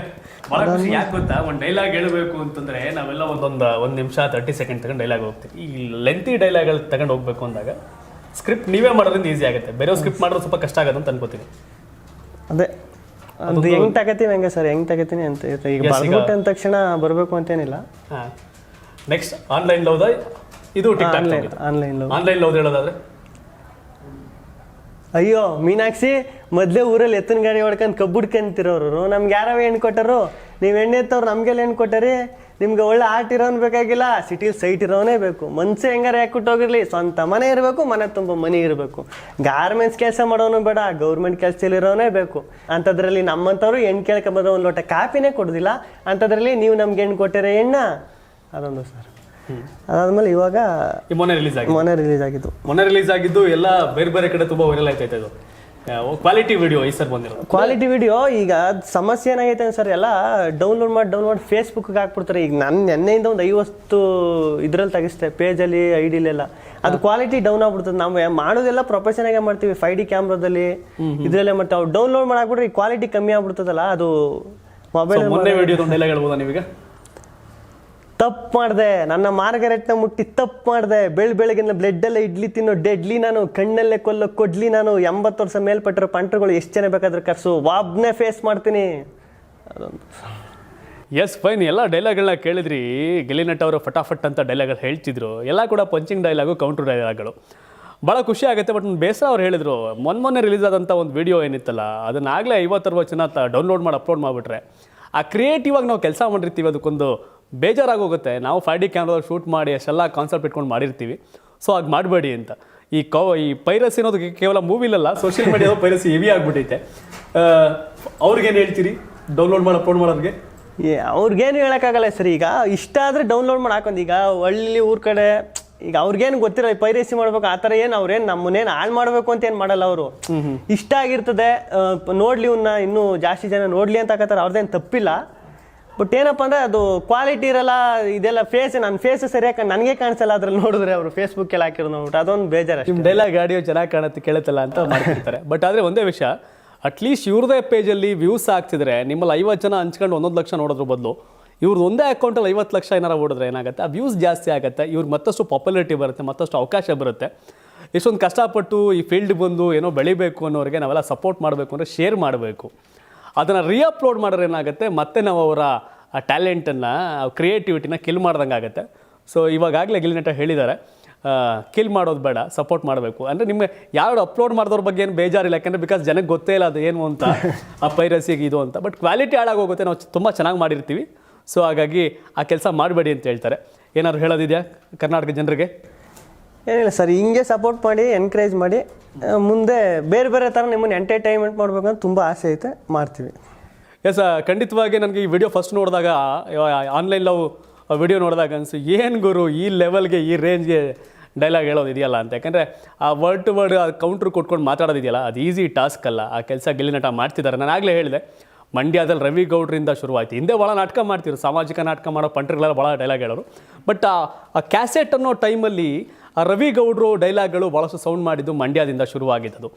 ಭಾಳ ಖುಷಿ. ಯಾಕೆ ಗೊತ್ತಾ? ಒಂದು ಡೈಲಾಗ್ ಹೇಳಬೇಕು ಅಂತಂದ್ರೆ ನಾವೆಲ್ಲ ಒಂದೊಂದು ಒಂದು ನಿಮಿಷ ತರ್ಟಿ ಸೆಕೆಂಡ್ ತಗೊಂಡು ಡೈಲಾಗ್ ಹೋಗ್ತೀವಿ. ಈ ಲೆಂತಿ ಡೈಲಾಗ್ಗಳು ತಗೊಂಡು ಹೋಗ್ಬೇಕು ಅಂದಾಗ ಸ್ಕ್ರಿಪ್ಟ್ ನೀವೇ ಮಾಡೋದ್ರಿಂದ ಈಸಿ ಆಗುತ್ತೆ. ಬೇರೆ ಸ್ಕ್ರಿಪ್ಟ್ ಮಾಡೋದು ಸ್ವಲ್ಪ ಕಷ್ಟ ಆಗುತ್ತೆ ಅಂತ ಅನ್ಕೋತೀನಿ. ಅದೇ ಅದು ಹೆಂಗ್ ತಗತೀನಿ ಹಂಗೆ ಸರ್ ಹೆಂಗ್ ತಗತೀನಿ ಅಂತ ಇರುತ್ತೆ. ಈಗ ಬರ್ಬಿಟ್ಟೆ ಅಂದ ತಕ್ಷಣ ಬರಬೇಕು ಅಂತೇನಿಲ್ಲ. ಹಾಂ. ನೆಕ್ಸ್ಟ್ ಆನ್ಲೈನ್ ಲವ್ದ ಇದು ಆನ್ಲೈನ್ ಆನ್ಲೈನ್ ಆನ್ಲೈನ್ ಲವ್ ಹೇಳೋದಾದ್ರೆ? ಅಯ್ಯೋ ಮೀನಾಕ್ಷಿ ಮೊದಲೇ ಊರಲ್ಲಿ ಎತ್ತಿನ ಗಾಡಿ ಹೊಡ್ಕೊಂಡು ಕಬ್ಬು ಹುಡ್ಕೊಂತಿರೋರು ನಮ್ಗೆ ಯಾರವ ಹೆಣ್ಣು ಕೊಟ್ಟರು? ನೀವು ಎಣ್ಣೆ ಎತ್ತವ್ರು ನಮಗೆಲ್ಲ ಹೆಣ್ಣು ಕೊಟ್ಟರಿ? ನಿಮ್ಗೆ ಒಳ್ಳೆ ಆರ್ಟ್ ಇರೋನ್ ಬೇಕಾಗಿಲ್ಲ? ಸಿಟಿಲಿ ಸೈಟ್ ಇರೋನೇ ಬೇಕು. ಮನ್ಸು ಹೆಂಗಾರ ಹೋಗಿರ್ಲಿ? ಸ್ವಂತ ಮನೆ ಇರಬೇಕು ಮನೆ ತುಂಬ ಮನೆ ಇರಬೇಕು. ಗಾರ್ಮೆಂಟ್ಸ್ ಕೆಲಸ ಮಾಡೋನು ಬೇಡ ಗೌರ್ಮೆಂಟ್ ಕೆಲಸದಲ್ಲಿ ಇರೋನೇ ಬೇಕು. ಅಂಥದ್ರಲ್ಲಿ ನಮ್ಮಂಥವ್ರು ಹೆಣ್ಣು ಕೇಳ್ಕೊಂಬಂದ್ರೆ ಒಂದು ಲೋಟ ಕಾಪಿನೇ ಕೊಡೋದಿಲ್ಲ. ಅಂಥದ್ರಲ್ಲಿ ನೀವು ನಮ್ಗೆ ಹೆಣ್ಣು ಕೊಟ್ಟಿರೋ ಹೆಣ್ಣ ಅದೊಂದು ಸರ್. ಅದಾದ್ಮೇಲೆ ಇವಾಗ ಮೊನ್ನೆ ರಿಲೀಸ್ ಆಗಿದೆ ಮೊನ್ನೆ ರಿಲೀಸ್ ಆಗಿದ್ದು. ಮೊನ್ನೆ ರಿಲೀಸ್ ಆಗಿದ್ದು ಎಲ್ಲ ಬೇರೆ ಬೇರೆ ಕಡೆ ತುಂಬಾ ವೈರಲ್ ಆಯ್ತೈತೆ ಅದು. ಕ್ವಾಲಿಟಿ ವಿಡಿಯೋ ಈ ಸರ್ ಬಂದಿರೋದು. ಕ್ವಾಲಿಟಿ ವಿಡಿಯೋ ಈಗ ಸಮಸ್ಯೆ ಏನಾಗೈತೆ ಸರ್ ಎಲ್ಲ ಡೌನ್ಲೋಡ್ ಮಾಡಿ ಡೌನ್ಲೋಡ್ ಫೇಸ್ಬುಕ್ಗೆ ಹಾಕ್ಬಿಡ್ತಾರೆ. ಈಗ ನಾನು ನೆನ್ನೆಯಿಂದ ಒಂದು ಐವತ್ತು ಇದ್ರಲ್ಲಿ ತೆಗಿಸ್ತೆ ಪೇಜಲ್ಲಿ ಐ ಡಿಲೆಲ್ಲ ಅದು ಕ್ವಾಲಿಟಿ ಡೌನ್ ಆಗ್ಬಿಡ್ತದೆ. ನಾವು ಮಾಡೋದೆಲ್ಲ ಪ್ರೊಫೆಷನ್ ಆಗಿ ಮಾಡ್ತೀವಿ. ಫೈವ್ ಡಿ ಕ್ಯಾಮ್ರಾದಲ್ಲಿ ಇದ್ರಲ್ಲೇ ಮತ್ತೆ ಅವ್ರು ಡೌನ್ಲೋಡ್ ಮಾಡಾಕ್ಬಿಟ್ರೆ ಈ ಕ್ವಾಲಿಟಿ ಕಮ್ಮಿ ಆಗ್ಬಿಡ್ತದಲ್ಲ ಅದು ಮೊಬೈಲ್ ವಿಡಿಯೋ ಹೇಳ್ಬೋದಾ ನೀವೀಗ? ತಪ್ಪು ಮಾಡಿದೆ. ನನ್ನ ಮಾರ್ಗರೆಟ್ನ ಮುಟ್ಟಿ ತಪ್ಪು ಮಾಡಿದೆ. ಬೆಳ್ ಬೆಳಗಿನ ಬ್ಲಡ್ ಎಲ್ಲ ಇಡ್ಲಿ ತಿನ್ನೋ ಡೆಡ್ಲಿ ನಾನು, ಕಣ್ಣಲ್ಲೇ ಕೊಲ್ಲೋ ಕೊಡ್ಲಿ ನಾನು, ಎಂಬತ್ತು ವರ್ಷ ಮೇಲ್ಪಟ್ಟಿರೋ ಪಂಟ್ರುಗಳು ಎಷ್ಟು ಜನ ಬೇಕಾದ್ರೆ ಕರ್ಸು. ವಾಬ್ನೇ ಫೇಸ್ ಮಾಡ್ತೀನಿ. ಎಸ್ ಫೈನ್ ಎಲ್ಲ ಡೈಲಾಗ್ಗಳನ್ನ ಕೇಳಿದ್ರಿ. ಗಿಲಿನಟ್ ನಟ್ ಅವರು ಫಟಾಫಟ್ ಅಂತ ಡೈಲಾಗ್ಗಳು ಹೇಳ್ತಿದ್ರು. ಎಲ್ಲ ಕೂಡ ಪಂಚಿಂಗ್ ಡೈಲಾಗು ಕೌಂಟರ್ ಡೈಲಾಗ್ಗಳು ಭಾಳ ಖುಷಿ ಆಗುತ್ತೆ ಬಟ್ ಬೇಸರ ಅವ್ರು ಹೇಳಿದ್ರು. ಮೊನ್ನೆ ಮೊನ್ನೆ ರಿಲೀಸ್ ಆದಂಥ ಒಂದು ವಿಡಿಯೋ ಏನಿತ್ತಲ್ಲ, ಅದನ್ನಾಗಲೇ ಐವತ್ತರವತ್ತು ಜನ ಡೌನ್ಲೋಡ್ ಮಾಡಿ ಅಪ್ಲೋಡ್ ಮಾಡಿಬಿಟ್ರೆ. ಆ ಕ್ರಿಯೇಟಿವ್ ಆಗಿ ನಾವು ಕೆಲಸ ಮಾಡಿರ್ತೀವಿ ಅದಕ್ಕೊಂದು ಬೇಜಾರಾಗೋಗುತ್ತೆ. ನಾವು ಫೈವ್ ಡಿ ಕ್ಯಾಮ್ರಾದಲ್ಲಿ ಶೂಟ್ ಮಾಡಿ ಅಷ್ಟೆಲ್ಲ ಕಾನ್ಸೆಪ್ಟ್ ಇಟ್ಕೊಂಡು ಮಾಡಿರ್ತೀವಿ. ಸೊ ಹಾಗೆ ಮಾಡಬೇಡಿ ಅಂತ. ಈ ಕೌ ಈ ಪೈರಸಿ ಅನ್ನೋದು ಕೇವಲ ಮೂವಿಲಲ್ಲ ಸೋಷಿಯಲ್ ಮೀಡಿಯಾದ ಪೈರಸಿ ಹೆವಿ ಆಗಿಬಿಟ್ಟೈತೆ ಅವ್ರಿಗೇನು ಹೇಳ್ತೀರಿ? ಡೌನ್ಲೋಡ್ ಮಾಡಿ ಅಪ್ಲೋಡ್ ಮಾಡೋರಿಗೆ ಏ ಅವ್ರಿಗೇನು ಹೇಳೋಕ್ಕಾಗಲ್ಲ ಸರ್ ಈಗ ಇಷ್ಟ ಆದರೆ ಡೌನ್ಲೋಡ್ ಮಾಡಿ ಹಾಕೊಂಡು ಈಗ ಹಳ್ಳಿ ಊರ ಕಡೆ ಈಗ ಅವ್ರಿಗೇನು ಗೊತ್ತಿರೋ ಪೈರೇಸಿ ಮಾಡ್ಬೇಕು ಆ ಥರ ಏನು ಅವ್ರೇನು ನಮ್ಮನ್ನೇನು ಹಾಳು ಮಾಡಬೇಕು ಅಂತ ಏನು ಮಾಡಲ್ಲ ಅವರು. ಇಷ್ಟ ಆಗಿರ್ತದೆ ನೋಡಲಿ ನೋಡ್ಲಿ ಇವನ್ನ ಇನ್ನೂ ಜಾಸ್ತಿ ಜನ ನೋಡಲಿ ಅಂತ ಹಾಕತ್ತಾರೆ ಅವ್ರದ್ದೇನು ತಪ್ಪಿಲ್ಲ. ಬಟ್ ಏನಪ್ಪ ಅಂದರೆ ಅದು ಕ್ವಾಲಿಟಿ ಇರಲ್ಲ, ಇದೆಲ್ಲ ಫೇಸ್ ನನ್ನ ಫೇಸ್ ಸರಿಯಾಗಿ ನನಗೆ ಕಾಣಿಸಲ್ಲ ಅದ್ರಲ್ಲಿ ನೋಡಿದ್ರೆ ಅವರು ಫೇಸ್ಬುಕ್ ಎಲ್ಲ ಹಾಕಿರೋದು ನೋಡ್ಬಿಟ್ಟು ಅದೊಂದು ಬೇಜಾರು. ನಿಮ್ಮ ಡೈಲಾಗ್ ಆಡಿಯೋ ಚೆನ್ನಾಗಿ ಕಾಣುತ್ತೆ, ಕೇಳುತ್ತಲ್ಲ ಅಂತ ಮಾಡ್ತಿರ್ತಾರೆ. ಬಟ್ ಆದರೆ ಒಂದೇ ವಿಷಯ ಅಟ್ಲೀಸ್ಟ್ ಇವ್ರದೇ ಪೇಜಲ್ಲಿ ವ್ಯೂಸ್ ಆಗ್ತಿದ್ರೆ ನಿಮ್ಮಲ್ಲಿ ಐವತ್ತು ಜನ ಹಂಚ್ಕೊಂಡು ಒಂದೊಂದು ಲಕ್ಷ ನೋಡೋದ್ರ ಬದಲು ಇವ್ರದ್ದು ಒಂದೇ ಅಕೌಂಟಲ್ಲಿ ಐವತ್ತು ಲಕ್ಷ ಏನಾರ ಓಡಿದ್ರೆ ಏನಾಗುತ್ತೆ? ಆ ವ್ಯೂಸ್ ಜಾಸ್ತಿ ಆಗುತ್ತೆ ಇವ್ರು ಮತ್ತಷ್ಟು ಪಾಪ್ಯುಲಾರಿಟಿ ಬರುತ್ತೆ, ಮತ್ತಷ್ಟು ಅವಕಾಶ ಬರುತ್ತೆ. ಎಷ್ಟೊಂದು ಕಷ್ಟಪಟ್ಟು ಈ ಫೀಲ್ಡ್ ಬಂದು ಏನೋ ಬೆಳಿಬೇಕು ಅನ್ನೋರಿಗೆ ನಾವೆಲ್ಲ ಸಪೋರ್ಟ್ ಮಾಡಬೇಕು ಅಂದರೆ ಶೇರ್ ಮಾಡಬೇಕು. ಅದನ್ನು ರೀಅಪ್ಲೋಡ್ ಮಾಡಿದ್ರೆ ಏನಾಗುತ್ತೆ? ಮತ್ತೆ ನಾವು ಅವರ ಟ್ಯಾಲೆಂಟನ್ನು ಕ್ರಿಯೇಟಿವಿಟಿನ ಕಿಲ್ ಮಾಡ್ದಂಗೆ ಆಗುತ್ತೆ. ಸೊ ಇವಾಗಲೇ ಗಿಲಿನಟ ಹೇಳಿದ್ದಾರೆ ಕಿಲ್ ಮಾಡೋದು ಬೇಡ ಸಪೋರ್ಟ್ ಮಾಡಬೇಕು. ಅಂದರೆ ನಿಮಗೆ ಯಾರು ಅಪ್ಲೋಡ್ ಮಾಡಿದವ್ರ ಬಗ್ಗೆ ಏನು ಬೇಜಾರಿಲ್ಲ, ಯಾಕಂದರೆ ಬಿಕಾಸ್ ಜನಕ್ಕೆ ಗೊತ್ತೇ ಇಲ್ಲ ಅದು ಏನು ಅಂತ, ಆ ಪೈರಸಿಗೆ ಇದು ಅಂತ. ಬಟ್ ಕ್ವಾಲಿಟಿ ಹಾಳಾಗೋಗುತ್ತೆ, ನಾವು ತುಂಬ ಚೆನ್ನಾಗಿ ಮಾಡಿರ್ತೀವಿ. ಸೊ ಹಾಗಾಗಿ ಆ ಕೆಲಸ ಮಾಡಬೇಡಿ ಅಂತ ಹೇಳ್ತಾರೆ. ಏನಾದ್ರು ಹೇಳೋದಿದೆಯಾ ಕರ್ನಾಟಕ ಜನರಿಗೆ? ಏನಿಲ್ಲ ಸರ್, ಹಿಂಗೆ ಸಪೋರ್ಟ್ ಮಾಡಿ ಎನ್ಕರೇಜ್ ಮಾಡಿ ಮುಂದೆ ಬೇರೆ ಬೇರೆ ಥರ ನಿಮ್ಮನ್ನು ಎಂಟರ್ಟೈನ್ಮೆಂಟ್ ಮಾಡ್ಬೇಕಂತ ತುಂಬ ಆಸೆ ಐತೆ, ಮಾಡ್ತೀವಿ. ಎಸ್ ಖಂಡಿತವಾಗಿ ನನಗೆ ಈ ವಿಡಿಯೋ ಫಸ್ಟ್ ನೋಡಿದಾಗ ಆನ್ಲೈನ್ ಲವ್ ವಿಡಿಯೋ ನೋಡಿದಾಗ ಅನಿಸು, ಏನು ಗುರು ಈ ಲೆವೆಲ್ಗೆ ಈ ರೇಂಜ್ಗೆ ಡೈಲಾಗ್ ಹೇಳೋದು ಇದೆಯಲ್ಲ ಅಂತ. ಯಾಕಂದರೆ, ಆ ವರ್ಡ್ ಟು ವರ್ಡ್ ಆ ಕೌಂಟ್ರ್ ಕೊಟ್ಕೊಂಡು ಮಾತಾಡೋದಿದೆಯಲ್ಲ, ಅದು ಈಸಿ ಟಾಸ್ಕ್ ಅಲ್ಲ. ಆ ಕೆಲಸ ಗಿಲ್ಲಿನಟ ಮಾಡ್ತಿದ್ದಾರೆ. ನಾನು ಆಗಲೇ ಹೇಳಿದೆ ಮಂಡ್ಯದಲ್ಲಿ ರವಿ ಗೌಡ್ರಿಂದ ಶುರುವಾಯಿತು. ಹಿಂದೆ ಭಾಳ ನಾಟಕ ಮಾಡ್ತಿದ್ರು. ಸಾಮಾಜಿಕ ನಾಟಕ ಮಾಡೋ ಪಂಟ್ರಿಗಳೆಲ್ಲ ಭಾಳ ಡೈಲಾಗ್ ಹೇಳೋರು. ಬಟ್ ಆ ಕ್ಯಾಸೆಟ್ ಅನ್ನೋ ಟೈಮಲ್ಲಿ ಆ ರವಿ ಗೌಡ್ರು ಡೈಲಾಗ್ಗಳು ಭಾಳಷ್ಟು ಸೌಂಡ್ ಮಾಡಿದ್ದು ಮಂಡ್ಯದಿಂದ ಶುರುವಾಗಿದ್ದದು.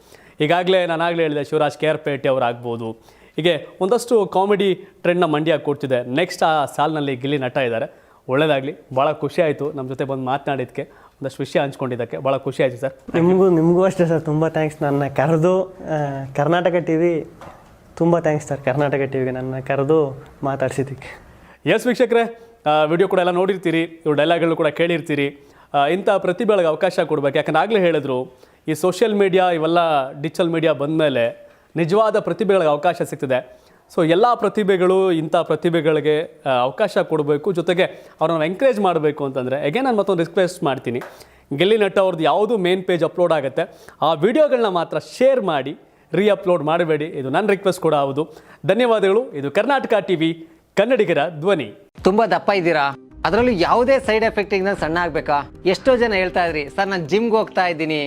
ಈಗಾಗಲೇ ನಾನಾಗಲೇ ಹೇಳಿದೆ, ಶಿವರಾಜ್ ಕೆ ಆರ್ ಪೇಟೆ ಅವರಾಗ್ಬೋದು. ಹೀಗೆ ಒಂದಷ್ಟು ಕಾಮಿಡಿ ಟ್ರೆಂಡ್ನ ಮಂಡ್ಯ ಕೊಡ್ತಿದೆ. ನೆಕ್ಸ್ಟ್ ಆ ಸಾಲಿನಲ್ಲಿ ಗಿಲ್ಲಿ ನಟ ಇದ್ದಾರೆ. ಒಳ್ಳೇದಾಗಲಿ. ಭಾಳ ಖುಷಿ ಆಯಿತು. ನಮ್ಮ ಜೊತೆ ಬಂದು ಮಾತನಾಡಿದ್ದಕ್ಕೆ ಒಂದಷ್ಟು ವಿಷಯ ಹಂಚ್ಕೊಂಡಿದ್ದಕ್ಕೆ. ಭಾಳ ಖುಷಿ ಆಯಿತು ಸರ್. ನಿಮಗೂ ನಿಮಗೂ ಅಷ್ಟೇ ಸರ್. ತುಂಬ ಥ್ಯಾಂಕ್ಸ್ ನನ್ನ ಕರೆದು ಕರ್ನಾಟಕ ಟಿ ವಿ ತುಂಬ ಥ್ಯಾಂಕ್ಸ್ ಸರ್ ಕರ್ನಾಟಕ ಟಿ ವಿಗೆ ನನ್ನ ಕರೆದು ಮಾತಾಡ್ಸಿದ್ದಕ್ಕೆ. ಎಸ್ ವೀಕ್ಷಕರೇ ವಿಡಿಯೋ ಕೂಡ ಎಲ್ಲ ನೋಡಿರ್ತೀರಿ, ಇವ್ರ ಡೈಲಾಗ್ಗಳು ಕೂಡ ಕೇಳಿರ್ತೀರಿ. ಇಂಥ ಪ್ರತಿಭೆಗಳಿಗೆ ಅವಕಾಶ ಕೊಡಬೇಕು. ಯಾಕಂದ್ರೆ ಆಗಲೇ ಹೇಳಿದ್ರು, ಈ ಸೋಷಿಯಲ್ ಮೀಡಿಯಾ ಇವೆಲ್ಲ ಡಿಜಿಟಲ್ ಮೀಡಿಯಾ ಬಂದಮೇಲೆ ನಿಜವಾದ ಪ್ರತಿಭೆಗಳಿಗೆ ಅವಕಾಶ ಸಿಗ್ತದೆ. ಸೊ ಎಲ್ಲ ಪ್ರತಿಭೆಗಳು ಇಂಥ ಪ್ರತಿಭೆಗಳಿಗೆ ಅವಕಾಶ ಕೊಡಬೇಕು. ಜೊತೆಗೆ ಅವ್ರನ್ನ ಎಂಕರೇಜ್ ಮಾಡಬೇಕು ಅಂತಂದರೆ ಎಗೆ ನಾನು ಮತ್ತೊಂದು ರಿಕ್ವೆಸ್ಟ್ ಮಾಡ್ತೀನಿ. ಗೆಲ್ಲಿ ನಟ ಅವ್ರದ್ದು ಯಾವುದು ಮೇನ್ ಪೇಜ್ ಅಪ್ಲೋಡ್ ಆಗುತ್ತೆ, ಆ ವಿಡಿಯೋಗಳನ್ನ ಮಾತ್ರ ಶೇರ್ ಮಾಡಿ ರೀ ಅಪ್ಲೋಡ್ ಮಾಡಬೇಡಿ. ಇದು ನನ್ನ ರಿಕ್ವೆಸ್ಟ್ ಕೂಡ ಹೌದು. ಧನ್ಯವಾದಗಳು. ಇದು ಕರ್ನಾಟಕ ಟಿವಿ ಕನ್ನಡಿಗರ ಧ್ವನಿ. ತುಂಬಾ ದಪ್ಪ ಇದ್ದೀರಾ? ಅದರಲ್ಲೂ ಯಾವುದೇ ಸೈಡ್ ಎಫೆಕ್ಟ್ ಇಂದ ಸಣ್ಣ ಆಗ್ಬೇಕಾ? ಎಷ್ಟೋ ಜನ ಹೇಳ್ತಾ ಇದ್ರಿ, ಸರ್, ನಾನು ಜಿಮ್ಗೆ ಹೋಗ್ತಾ ಇದ್ದೀನಿ.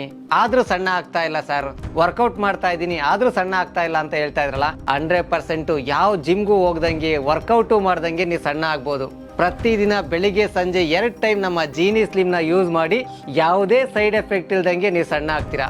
ಆದ್ರೂ ಸಣ್ಣ ಆಗ್ತಾ ಇಲ್ಲ, ಸರ್. ವರ್ಕೌಟ್ ಮಾಡ್ತಾ ಇದ್ದೀನಿ, ಆದ್ರೂ ಸಣ್ಣ ಆಗ್ತಾ ಇಲ್ಲ ಅಂತ ಹೇಳ್ತಾ ಇದ್ರಲ್ಲ ಹಂಡ್ರೆಡ್ ಪರ್ಸೆಂಟ್ ಯಾವ ಜಿಮ್ಗೂ ಹೋಗ್ದಂಗೆ ವರ್ಕೌಟು ಮಾಡ್ದಂಗೆ ನೀವು ಸಣ್ಣ ಆಗ್ಬೋದು. ಪ್ರತಿದಿನ ಬೆಳಿಗ್ಗೆ, ಸಂಜೆ ಎರಡು ಟೈಮ್ ನಮ್ಮ ಜೀನಿ ಸ್ಲಿಮ್ನ ಯೂಸ್ ಮಾಡಿ ಯಾವುದೇ ಸೈಡ್ ಎಫೆಕ್ಟ್ ಇಲ್ದಂಗೆ ನೀವು ಸಣ್ಣ ಆಗ್ತೀರಾ?